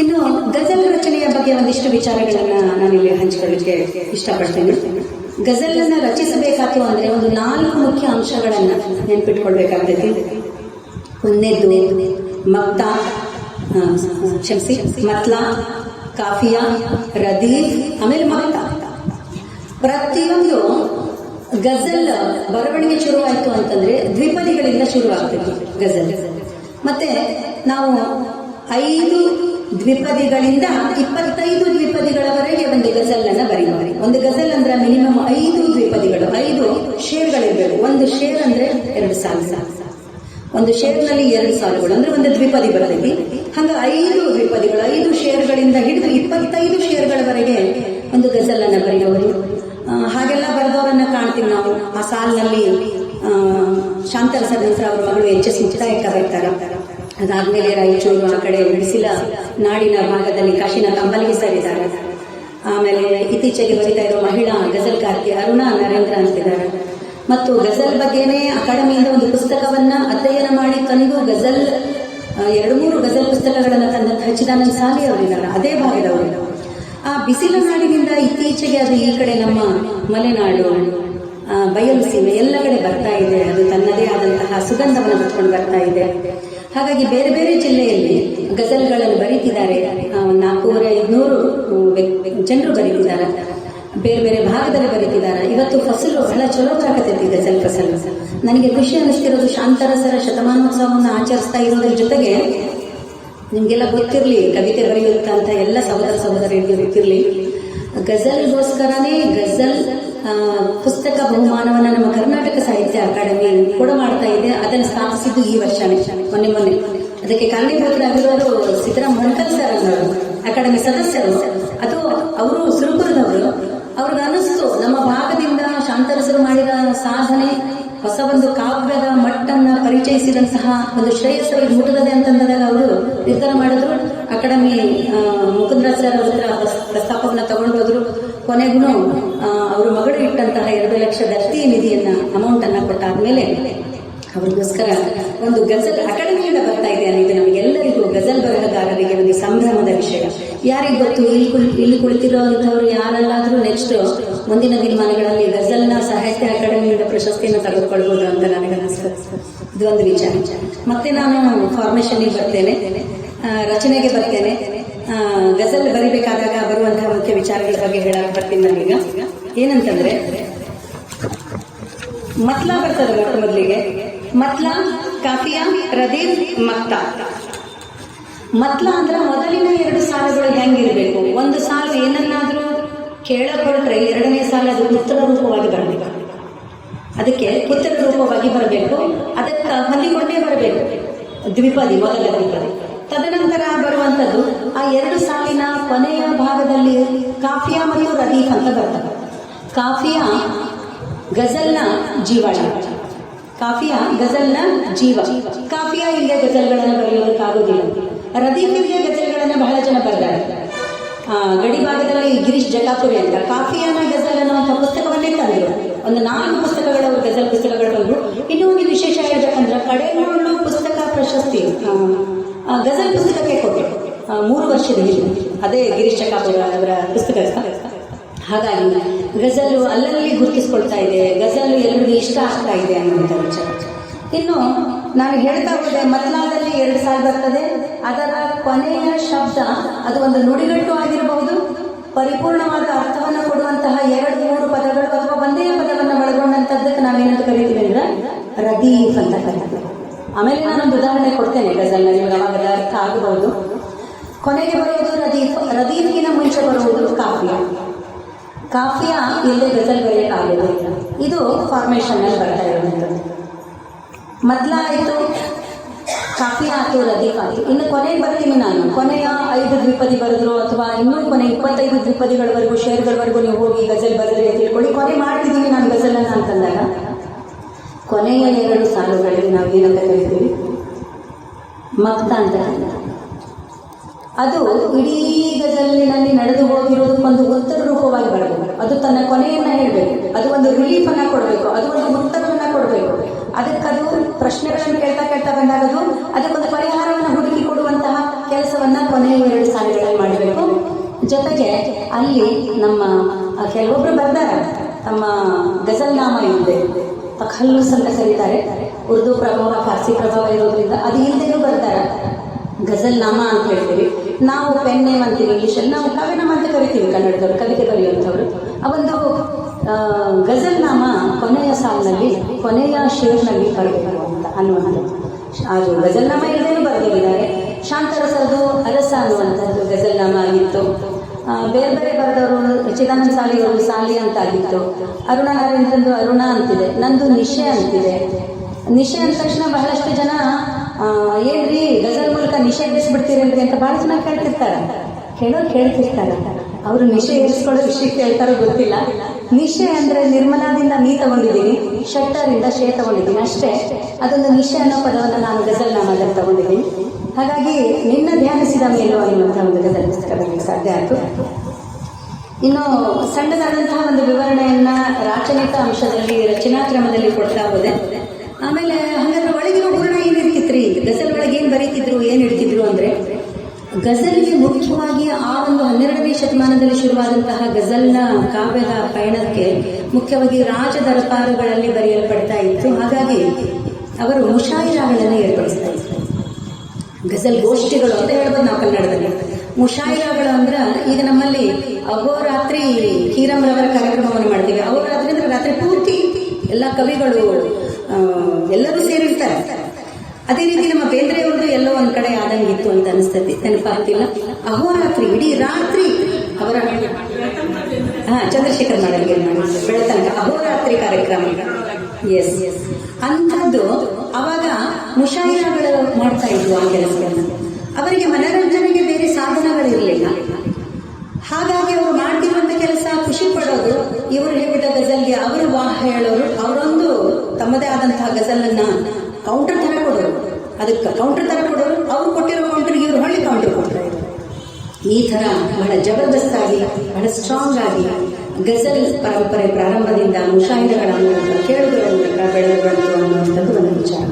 ಇನ್ನು ಗಜಲ್ ರಚನೆಯ ಬಗ್ಗೆ ಒಂದಿಷ್ಟು ವಿಚಾರಗಳನ್ನ ನಾನಿಲ್ಲಿ ಹಂಚಿಕೊಳ್ಳಿಕ್ಕೆ ಇಷ್ಟಪಡ್ತೇನೆ. ಗಜಲನ್ನ ರಚಿಸಬೇಕಾಯ್ತು ಅಂದ್ರೆ ಒಂದು ನಾಲ್ಕು ಮುಖ್ಯ ಅಂಶಗಳನ್ನ ನೆನ್ಪಿಟ್ಕೊಳ್ಬೇಕಾಗ್ತೈತಿ. ಒಂದೇದು ಮಕ್ತ ಕ್ಷಮಿಸಿ ಮತ್ಲಾ, ಕಾಫಿಯಾ, ರದಿ, ಆಮೇಲೆ ಮಕ್ತ. ಪ್ರತಿಯೊಂದು ಗಜಲ್ ಬರವಣಿಗೆ ಶುರುವಾಯಿತು ಅಂತಂದ್ರೆ ದ್ವಿಪದಿಗಳಿಂದ ಶುರುವಾಗ್ತೈತಿ ಗಜಲ್. ಮತ್ತೆ ನಾವು ಐದು ದ್ವಿಪದಿಗಳಿಂದ ಇಪ್ಪತ್ತೈದು ದ್ವಿಪದಿಗಳವರೆಗೆ ಒಂದು ಗಜಲ್ ಅನ್ನ ಬರೀಬಹುದು ಒಂದು ಗಜಲ್ ಅಂದ್ರೆ ಮಿನಿಮಮ್ ಐದು ದ್ವಿಪದಿಗಳು. ಐದು ಶೇರ್ಗಳಿರ್ಬೇಕು. ಒಂದು ಶೇರ್ ಅಂದ್ರೆ ಎರಡು ಸಾಲು. ಒಂದು ಶೇರ್ನಲ್ಲಿ ಎರಡು ಸಾಲುಗಳು. ಅಂದ್ರೆ ಒಂದು ದ್ವಿಪದಿ ಬರ್ತೈತಿ. ಹಂಗ ಐದು ದ್ವಿಪದಿಗಳು, ಐದು ಶೇರ್ಗಳಿಂದ ಹಿಡಿದು ಇಪ್ಪತ್ತೈದು ಶೇರ್ಗಳವರೆಗೆ ಒಂದು ಗಜಲ್ ಅನ್ನ ಬರೆಯೋರು ಹಾಗೆಲ್ಲ ಬರೆದವರನ್ನ ಕಾಣ್ತೀವಿ ನಾವು. ಆ ಸಾಲಿನಲ್ಲಿ ಶಾಂತರಸ ಅವರ ಮಗಳು ಎಚ್ ಎಸ್ ಮುಕ್ತಾಯಕ್ಕ ಬರ್ತಾರ. ಅದಾದ್ಮೇಲೆ ರಾಯಚೂರು ಆ ಕಡೆ ಬಿಡಿಸಿಲ ನಾಡಿನ ಭಾಗದಲ್ಲಿ ಕಾಶಿನ ಕಂಬಲಿಗೆ ಸೇರಿದ್ದಾರೆ. ಆಮೇಲೆ ಇತ್ತೀಚೆಗೆ ಬರಿತಾ ಇರೋ ಮಹಿಳಾ ಗಜಲ್ಕಾರ್ತಿ ಅರುಣಾ ನರೇಂದ್ರ ಅಂತಿದ್ದಾರೆ. ಮತ್ತು ಗಜಲ್ ಬಗ್ಗೆನೇ ಅಕಾಡೆಮಿಯಿಂದ ಒಂದು ಪುಸ್ತಕವನ್ನ ಅಧ್ಯಯನ ಮಾಡಿ ತಂದು ಗಜಲ್ ಎರಡು ಮೂರು ಗಜಲ್ ಪುಸ್ತಕಗಳನ್ನು ತಂದಂತ ಹಚ್ಚಿದಾನಂದ ಸಾಲಿ ಅವರಿದ್ದಾರೆ, ಅದೇ ಭಾಗದವರು. ಆ ಬಿಸಿಲ ನಾಡಿನಿಂದ ಇತ್ತೀಚೆಗೆ ಅದು ಈ ಕಡೆ ನಮ್ಮ ಮಲೆನಾಡು ಬಯಲು ಸೀಮೆ ಎಲ್ಲ ಕಡೆ ಬರ್ತಾ ಇದೆ. ಅದು ತನ್ನದೇ ಆದಂತಹ ಸುಗಂಧವನ್ನು ಹೊತ್ಕೊಂಡು ಬರ್ತಾ ಇದೆ. ಹಾಗಾಗಿ ಬೇರೆ ಬೇರೆ ಜಿಲ್ಲೆಯಲ್ಲಿ ಗಜಲ್ಗಳನ್ನು ಬರೀತಿದ್ದಾರೆ. ನಾಲ್ಕೂವರೆ, ಐದುನೂರು ಜನರು ಬರೀತಿದ್ದಾರೆ. ಬೇರೆ ಬೇರೆ ಭಾಗದಲ್ಲಿ ಬರೀತಿದ್ದಾರೆ. ಇವತ್ತು ಫಸಲು ಬಹಳ ಚಲೋ ಆಗತೈತಿ ಗಜಲ್ ಫಸಲು. ನನಗೆ ಖುಷಿ ಅನಿಸ್ತಿರೋದು ಶಾಂತರಸರ ಶತಮಾನೋತ್ಸವವನ್ನು ಆಚರಿಸ್ತಾ ಇರೋದ್ರ ಜೊತೆಗೆ ನಿಮಗೆಲ್ಲ ಗೊತ್ತಿರಲಿ, ಕವಿತೆ ಬರೆಯುತ್ತಂತ ಎಲ್ಲ ಸಹೋದರ ಸಹೋದರಿಗೆ ಗೊತ್ತಿರಲಿ, ಗಜಲ್ಗೋಸ್ಕರನೇ ಗಜಲ್ ಪುಸ್ತಕ ಬಹುಮಾನವನ್ನ ನಮ್ಮ ಕರ್ನಾಟಕ ಸಾಹಿತ್ಯ ಅಕಾಡೆಮಿ ಕೂಡ ಮಾಡ್ತಾ ಇದೆ. ಅದನ್ನು ಸ್ಥಾಪಿಸಿದ್ದು ಈ ವರ್ಷನೇ. ಮೊನ್ನೆ ಮೊನ್ನೆ. ಅದಕ್ಕೆ ಕಾರಣೀಭೂತರಾಗಿರುವವರು ಸಿದ್ದರಾಮ್ ಮೊಣಕಲ್ ಸರ್ ಅನ್ನೋರು ಅಕಾಡೆಮಿ ಸದಸ್ಯರು, ಅದು ಅವರು ಸುರಪುರದವರು. ಅವ್ರಿಗೆ ಅನಿಸ್ತು ನಮ್ಮ ಭಾಗದಿಂದ ಶಾಂತರಸರು ಮಾಡಿದ ಸಾಧನೆ, ಹೊಸ ಒಂದು ಕಾವ್ಯದ ಮಟ್ಟನ್ನ ಪರಿಚಯಿಸಿದಂತಹ ಒಂದು ಶ್ರೇಯಸ್ಸರಿಗೆ ಮುಟ್ಟದೆ ಅಂತಂದಾಗ ಅವರು ನಿರ್ಧಾರ ಮಾಡಿದ್ರು. ಅಕಾಡೆಮಿ ಮುಕುಂದರಾಜ್ ಸರ್ ಅವರ ಪ್ರಸ್ತಾಪವನ್ನು ಪ್ರಸ್- ಪ್ರಸ್ತಾಪವನ್ನ ತಗೊಂಡು ಹೋದ್ರು ಕೊನೆಗೂ ಅವರು ಮಗಳು ಇಟ್ಟಂತಹ ಎರಡು ಲಕ್ಷ ದತ್ತಿ ನಿಧಿಯನ್ನ ಅಮೌಂಟ್ ಅನ್ನ ಕೊಟ್ಟಾದ್ಮೇಲೆ ಅವ್ರಿಗೋಸ್ಕರ ಒಂದು ಗಜಲ್ ಅಕಾಡೆಮಿಯಿಂದ ಬರ್ತಾ ಇದೆ ಅನ್ನೋದು ನಮಗೆಲ್ಲರಿಗೂ ಗಜಲ್ ಬರಹಗಾರರಿಗೆ ಒಂದು ಸಂಭ್ರಮದ ವಿಷಯ. ಯಾರಿಗೆ ಗೊತ್ತು? ಇಲ್ಲಿ ಕುಳಿ, ಇಲ್ಲಿ ಕುಳಿತಿರೋಂಥವ್ರು ಯಾರಲ್ಲಾದರೂ ನೆಕ್ಸ್ಟ್ ಮುಂದಿನ ದಿನಮಾನಗಳಲ್ಲಿ ಗಜಲ್ನ ಸಾಹಿತ್ಯ ಅಕಾಡೆಮಿಯಿಂದ ಪ್ರಶಸ್ತಿಯನ್ನು ತೆಗೆದುಕೊಳ್ಬೋದು ಅಂತ ನನಗೆ ಇದು ಒಂದು ವಿಚಾರ. ಮತ್ತೆ ನಾನು ಫಾರ್ಮೇಶನ್ಗೆ ಬರ್ತೇನೆ. ರಚನೆಗೆ ಬರ್ತೇನೆ. ಗಜಲ್ ಬರಿಬೇಕಾದಾಗ ಬರುವಂತಹ ಮುಖ್ಯ ವಿಚಾರಗಳ ಬಗ್ಗೆ ಹೇಳಕ್ ಬರ್ತೀನಿ ನಾನೀಗ. ಏನಂತಂದ್ರೆ, ಮತ್ಲಾ ಬರ್ತದೆ ಮೊಟ್ಟ ಮೊದಲಿಗೆ. ಮತ್ಲಾ, ಕಾಫಿಯಾ ಪ್ರದೇವಿ ಮತ್ಲಾ ಮತ್ಲಾ ಅಂದ್ರೆ ಮೊದಲಿನ ಎರಡು ಸಾಲುಗಳು ಹೆಂಗಿರ್ಬೇಕು? ಒಂದು ಸಾಲು ಏನನ್ನಾದ್ರೂ ಕೇಳಕ್ ಎರಡನೇ ಸಾಲು ಅದು ಉತ್ತರ ರೂಪವಾಗಿ ಬರಬೇಕು. ಅದಕ್ಕೆ ಉತ್ತರ ರೂಪವಾಗಿ ಬರಬೇಕು. ಅದಕ್ಕೆ ಹೊಂದಿಕೊಂಡೇ ಬರಬೇಕು. ದ್ವಿಪದಿ, ಮೊದಲ ದ್ವಿಪದಿ. ತದನಂತರ ಬರುವಂತದ್ದು ಆ ಎರಡು ಸಾಲಿನ ಕೊನೆಯ ಭಾಗದಲ್ಲಿ ಕಾಫಿಯಾ ಮತ್ತು ರದೀಫ್ ಅಂತ ಬರ್ತವೆ ಕಾಫಿಯಾ ಗಜಲ್ನ ಜೀವಾಳ. ಕಾಫಿಯಾ ಗಜಲ್ನ ಜೀವ. ಕಾಫಿಯಾ ಇಲ್ಲದೆ ಗಜಲ್ಗಳನ್ನು ಬರೆಯೋದಕ್ಕಾಗೋದಿಲ್ಲ. ರದೀಫ್ ಇಲ್ಲದೆ ಗಜಲ್ಗಳನ್ನು ಬಹಳ ಜನ ಬರೆದಾರೆ ಗಡಿ ಭಾಗದಲ್ಲಿ ಗಿರೀಶ್ ಜಕಾಪುರಿ ಅಂತ. ಕಾಫಿಯಾನ ಗಜಲ್ ಅನ್ನುವಂಥ ಪುಸ್ತಕವನ್ನೇ ತಂದರು. ಒಂದು ನಾಲ್ಕು ಪುಸ್ತಕಗಳು ಗಜಲ್ ಪುಸ್ತಕಗಳು ಬಂದರು ಇನ್ನೂ ಒಂದು ವಿಶೇಷ ಹೇಳ್ಬೇಕಂದ್ರೆ ಕಡೆಗೋಳು ಪುಸ್ತಕ ಪ್ರಶಸ್ತಿ. ಗಜಲ್ ಪುಸ್ತಕಕ್ಕೆ ಕೊಟ್ಟರು ಆ, ಮೂರು ವರ್ಷದ ಹಿಂದೆ ಅದೇ ಗಿರೀಶ್ ಜಕಾಪುರ ಅವರ ಪುಸ್ತಕ. ಹಾಗಾಗಿ ಗಜಲು ಅಲ್ಲಲ್ಲಿ ಗುರುತಿಸ್ಕೊಳ್ತಾ ಇದೆ ಗಜಲು ಎಲ್ಲರಿಗೂ ಇಷ್ಟ ಆಗ್ತಾ ಇದೆ ಅನ್ನುವಂಥ ವಿಚಾರ. ಇನ್ನು ನಾನು ಹೇಳ್ತಾ ಹೋದೆ ಮತ್ಲಾದಲ್ಲಿ ಎರಡು ಸಾಲು ಬರ್ತದೆ. ಅದರ ಕೊನೆಯ ಶಬ್ದ ಅದು ಒಂದು ನುಡಿಗಟ್ಟು ಆಗಿರಬಹುದು. ಪರಿಪೂರ್ಣವಾದ ಅರ್ಥವನ್ನು ಕೊಡುವಂತಹ ಎರಡು ಮೂರು ಪದಗಳು ಅಥವಾ ಒಂದೇ ಪದವನ್ನು ಒಳಗೊಂಡಂತದ್ದಕ್ಕೆ ನಾವೇನಂತ ಕರಿತೀವಿ ಅಂದ್ರೆ ರದೀಫ್ ಅಂತ ಕರಿತೀವಿ. ಆಮೇಲೆ ನಾನು ಒಂದು ಉದಾಹರಣೆ ಕೊಡ್ತೇನೆ ಗಜಲ್ನ ನಿಮಗೆ ಅವಾಗ ಅರ್ಥ ಆಗಬಹುದು. ಕೊನೆಗೆ ಬರುವುದು ರದೀಫ್, ರದೀಫ್ಗಿನ ಮುಂಚೆ ಬರುವುದು ಕಾಫಿಯ. ಕಾಫಿಯ ಇಲ್ಲೇ ಗಜಲ್ ಆಗಿದೆ ಇದು ಫಾರ್ಮೇಶನ್ ಅಲ್ಲಿ ಬರ್ತಾ ಇರುವಂಥದ್ದು. ಮೊದಲಾಯಿತು ಕಾಫಿ ಆಯ್ತು, ರದೀಫ್ ಆಯ್ತು. ಇನ್ನು ಕೊನೆಗೆ ಬರ್ತೀನಿ ನಾನು. ಕೊನೆಯ ಐದು ದ್ವಿಪದಿ ಬರೆದ್ರು ಅಥವಾ ಇನ್ನೂ ಕೊನೆ ಇಪ್ಪತ್ತೈದು ದ್ವಿಪದಿಗಳವರೆಗೂ ಶೇರ್ಗಳವರೆಗೂ ನೀವು ಹೋಗಿ ಗಜಲ್ ಬರೆದ್ರಿ ತಿಳ್ಕೊಳ್ಳಿ. ಕೊನೆ ಮಾಡ್ತಿದ್ದೀನಿ ನಾನು ಗಜಲನ್ನ ಅಂತಂದಾಗ. ಕೊನೆಯ ಎರಡು ಸಾಲುಗಳಲ್ಲಿ ನಾವು ಏನಂತ ಕರಿತೀವಿ? ಮಕ್ತ ಅಂತ ಅದು ಇಡೀ ಗಜಲಿನಲ್ಲಿ ನಡೆದು ಹೋಗಿರೋದಕ್ಕೊಂದು ಉತ್ತರ ರೂಪವಾಗಿ ಬರಬೇಕು ಅದು ತನ್ನ ಕೊನೆಯನ್ನ ಹೇಳಬೇಕು. ಅದು ಒಂದು ರಿಲೀಫ್ ಅನ್ನ ಕೊಡಬೇಕು. ಅದು ಒಂದು ಉತ್ತರವನ್ನ ಕೊಡಬೇಕು. ಅದಕ್ಕದು ಪ್ರಶ್ನೆಗಳನ್ನು ಕೇಳ್ತಾ ಕೇಳ್ತಾ ಬಂದಾಗ ಅದು ಅದಕ್ಕೊಂದು ಪರಿಹಾರವನ್ನು ಹುಡುಕಿ ಕೊಡುವಂತಹ ಕೆಲಸವನ್ನ ಕೊನೆಯ ಎರಡು ಸಾಲುಗಳಲ್ಲಿ ಮಾಡಬೇಕು. ಜೊತೆಗೆ ಅಲ್ಲಿ ನಮ್ಮ ಕೆಲವೊಬ್ರು ಬರ್ತಾರೆ. ತಮ್ಮ ಗಜಲ್ ನಾಮ ಇದೆ. ತಖಲ್ಲುಸ್ ಅಂತ ಕರೀತಾರೆ ಉರ್ದು ಪ್ರಭಾವ, ಫಾರ್ಸಿ ಪ್ರಭಾವ ಇರೋದ್ರಿಂದ ಅದು ಇಲ್ದೇನೂ ಬರ್ತಾರೆ ಗಜಲ್ ನಾಮ ಅಂತ ಹೇಳ್ತೀವಿ. ನಾವು ಪೆನ್ ನೇಮ್ ಅಂತೀವಿ ಇಂಗ್ಲೀಷಲ್ಲಿ ನಾವು ಕಾವ್ಯನಾಮ ಅಂತ ಕರಿತೀವಿ ಕನ್ನಡದವರು, ಕವಿತೆ ಬರೆಯುವಂಥವ್ರು. ಆ ಒಂದು ಗಜಲ್ ನಾಮ ಕೊನೆಯ ಸಾಲಿನಲ್ಲಿ, ಕೊನೆಯ ಶೇರ್ನಲ್ಲಿ ಬರಬೇಕು ಅಂತ ಅನ್ನುವಂಥದ್ದು. ಅದು ಗಜಲ್ ನಾಮ ಇಲ್ಲದೇನೂ ಬರೆದಿದ್ದಾರೆ ಶಾಂತರಸದು ಅರಸ ಅನ್ನುವಂಥದ್ದು ಗಜಲ್ ನಾಮ ಆಗಿತ್ತು. ಬೇರೆ ಬೇರೆ ಬರೆದವರು ಚಿದಾನಂದ ಸಾಲಿ ಅವರು ಸಾಲಿ ಅಂತ ಆಗಿತ್ತು ಅರುಣ ನರೇಂದ್ರಂದು ಅರುಣ ಅಂತಿದೆ, ನಂದು ನಿಶೆ ಅಂತಿದೆ. ನಿಶೆ ಅಂದ ತಕ್ಷಣ ಬಹಳಷ್ಟು ಜನ ಏನ್ರಿ ಗಜಲ್ ಮೂಲಕ ನಿಶೆ ಏರಿಸ್ಬಿಡ್ತೀರೇನ್ರಿ ಅಂತ ಭಾಳ ಜನ ಕೇಳ್ತಿರ್ತಾರೆ. ಕೇಳೋರು ಕೇಳ್ತಿರ್ತಾರೆ. ಅವರು ನಿಶೆ ಏರಿಸ್ಕೊಳ್ಳೋ ವಿಷಯಕ್ಕೆ ಹೇಳ್ತಾರೋ ಗೊತ್ತಿಲ್ಲ. ನಿಶೆ ಅಂದ್ರೆ ನಿರ್ಮಲಾದಿಂದ ನೀ ತಗೊಂಡಿದ್ದೀನಿ, ಶಟ್ಟರಿಂದ ಶೇ ತಗೊಂಡಿದ್ದೀನಿ ಅಷ್ಟೇ. ಅದೊಂದು ನಿಶೆ ಅನ್ನೋ ಪದವನ್ನು ನಾನು ಗಜಲ್ ನಾಮದಲ್ಲಿ ತಗೊಂಡಿದ್ದೀನಿ. ಹಾಗಾಗಿ ನಿನ್ನ ಧ್ಯಾನಿಸಿದ ಮೇಲೂ ಅನ್ನುವಂಥ ಒಂದು ಗಜಲ್ ಪುಸ್ತಕ ಸಾಧ್ಯ ಆಯಿತು. ಇನ್ನು ಸಣ್ಣದಾದಂತಹ ಒಂದು ವಿವರಣೆಯನ್ನ ರಾಚನಿಕ ಅಂಶದಲ್ಲಿ ರಚನಾ ಕ್ರಮದಲ್ಲಿ ಕೊಡ್ತಾ ಹೋದೆ. ಆಮೇಲೆ ಹಾಗಾದ್ರೆ ಒಳಗಿರೋ ಹೂರಣ ಏನಿರ್ತಿತ್ರಿ ಗಜಲ್ ಒಳಗೆ ಏನ್ ಬರೀತಿದ್ರು, ಏನ್ ಇಡ್ತಿದ್ರು ಅಂದ್ರೆ? ಗಜಲ್ಗೆ ಮುಖ್ಯವಾಗಿ ಆ ಒಂದು ಹನ್ನೆರಡನೇ ಶತಮಾನದಲ್ಲಿ ಶುರುವಾದಂತಹ ಗಜಲ್ನ ಕಾವ್ಯದ ಪಯಣಕ್ಕೆ ಮುಖ್ಯವಾಗಿ ರಾಜ ದರಬಾರುಗಳಲ್ಲಿ ಬರೆಯಲ್ಪಡ್ತಾ ಇತ್ತು. ಹಾಗಾಗಿ ಅವರು ಮುಷಾಯಿರಾಗಳನ್ನು ಏರ್ಪಡಿಸ್ತಾ ಇದ್ದರು ಗಜಲ್ ಗೋಷ್ಠಿಗಳು ಅಂತ ಹೇಳ್ಬೋದು ನಾವು ಕನ್ನಡದಲ್ಲಿ. ಮುಷಾಯಿರಾಗಳು ಅಂದ್ರೆ ಈಗ ನಮ್ಮಲ್ಲಿ ಅಹೋರಾತ್ರಿ ಕೀರಂರವರ ಕಾರ್ಯಕ್ರಮವನ್ನು ಮಾಡ್ತೀವಿ. ಅಹೋರಾತ್ರಿ ಅಂದ್ರೆ ರಾತ್ರಿ ಪೂರ್ತಿ ಎಲ್ಲ ಕವಿಗಳು ಎಲ್ಲರೂ ಸೇರಿರ್ತಾರೆ. ಅದೇ ರೀತಿ ನಮ್ಮ ಬೇಂದ್ರೆಯವ್ರದ್ದು ಎಲ್ಲೋ ಒಂದ್ ಕಡೆ ಆದಂಗಿತ್ತು ಅಂತ ಅನಿಸ್ತೈತಿ. ನೆನಪಾಗ್ತಿಲ್ಲ? ಅಹೋರಾತ್ರಿ, ಇಡೀ ರಾತ್ರಿ ಅವರ ಹಾ, ಚಂದ್ರಶೇಖರ್ ಮಾಡಲ್ಗೆ ಬೆಳತನಕ ಅಹೋರಾತ್ರಿ ಕಾರ್ಯಕ್ರಮ. ಎಸ್ ಎಸ್ ಅಂಥದ್ದು ಅವಾಗ ಮುಷಾಯಿರಾಗಳು ಮಾಡ್ತಾ ಇದ್ವು ಆ ಕೆಲಸಗಳನ್ನ. ಅವರಿಗೆ ಮನರಂಜನೆಗೆ ಬೇರೆ ಸಾಧನಗಳಿರಲಿಲ್ಲ ಹಾಗಾಗಿ ಅವರು ಮಾಡ್ತಿರುವಂತ ಕೆಲಸ ಖುಷಿ ಪಡೋದು, ಇವರು ಹೇಳಿದ ಗಜಲ್ಗೆ ಅವರು ವಾಹ ಹೇಳೋರು, ಅವರೊಂದು ತಮ್ಮದೇ ಆದಂತಹ ಗಜಲನ್ನ ಕೌಂಟರ್ ತರ ಕೊಡೋರು ಅದಕ್ಕೆ ಕೌಂಟರ್ ತರ ಕೊಡೋರು ಅವ್ರು ಕೊಟ್ಟಿರೋ ಕೌಂಟರ್ಗೆ ಇವ್ರು ಹೊಳ್ಳಿ ಕೌಂಟರ್. ಕೊಡ್ತಾ ಇದ್ರು ಈ ತರ ಬಹಳ ಜಬರ್ದಸ್ತ್ ಆಗಿ ಬಹಳ ಸ್ಟ್ರಾಂಗ್ ಆಗಿ ಗಜಲ್ ಪರಂಪರೆ ಪ್ರಾರಂಭದಿಂದ ಮುಷಾಹಿದಗಳ ಮೂಲಕ ಕೇಳುಗರ ಮೂಲಕ ಬೆಳೆದು ಬಂತು ಅನ್ನುವಂಥದ್ದು ಒಂದು ವಿಚಾರ.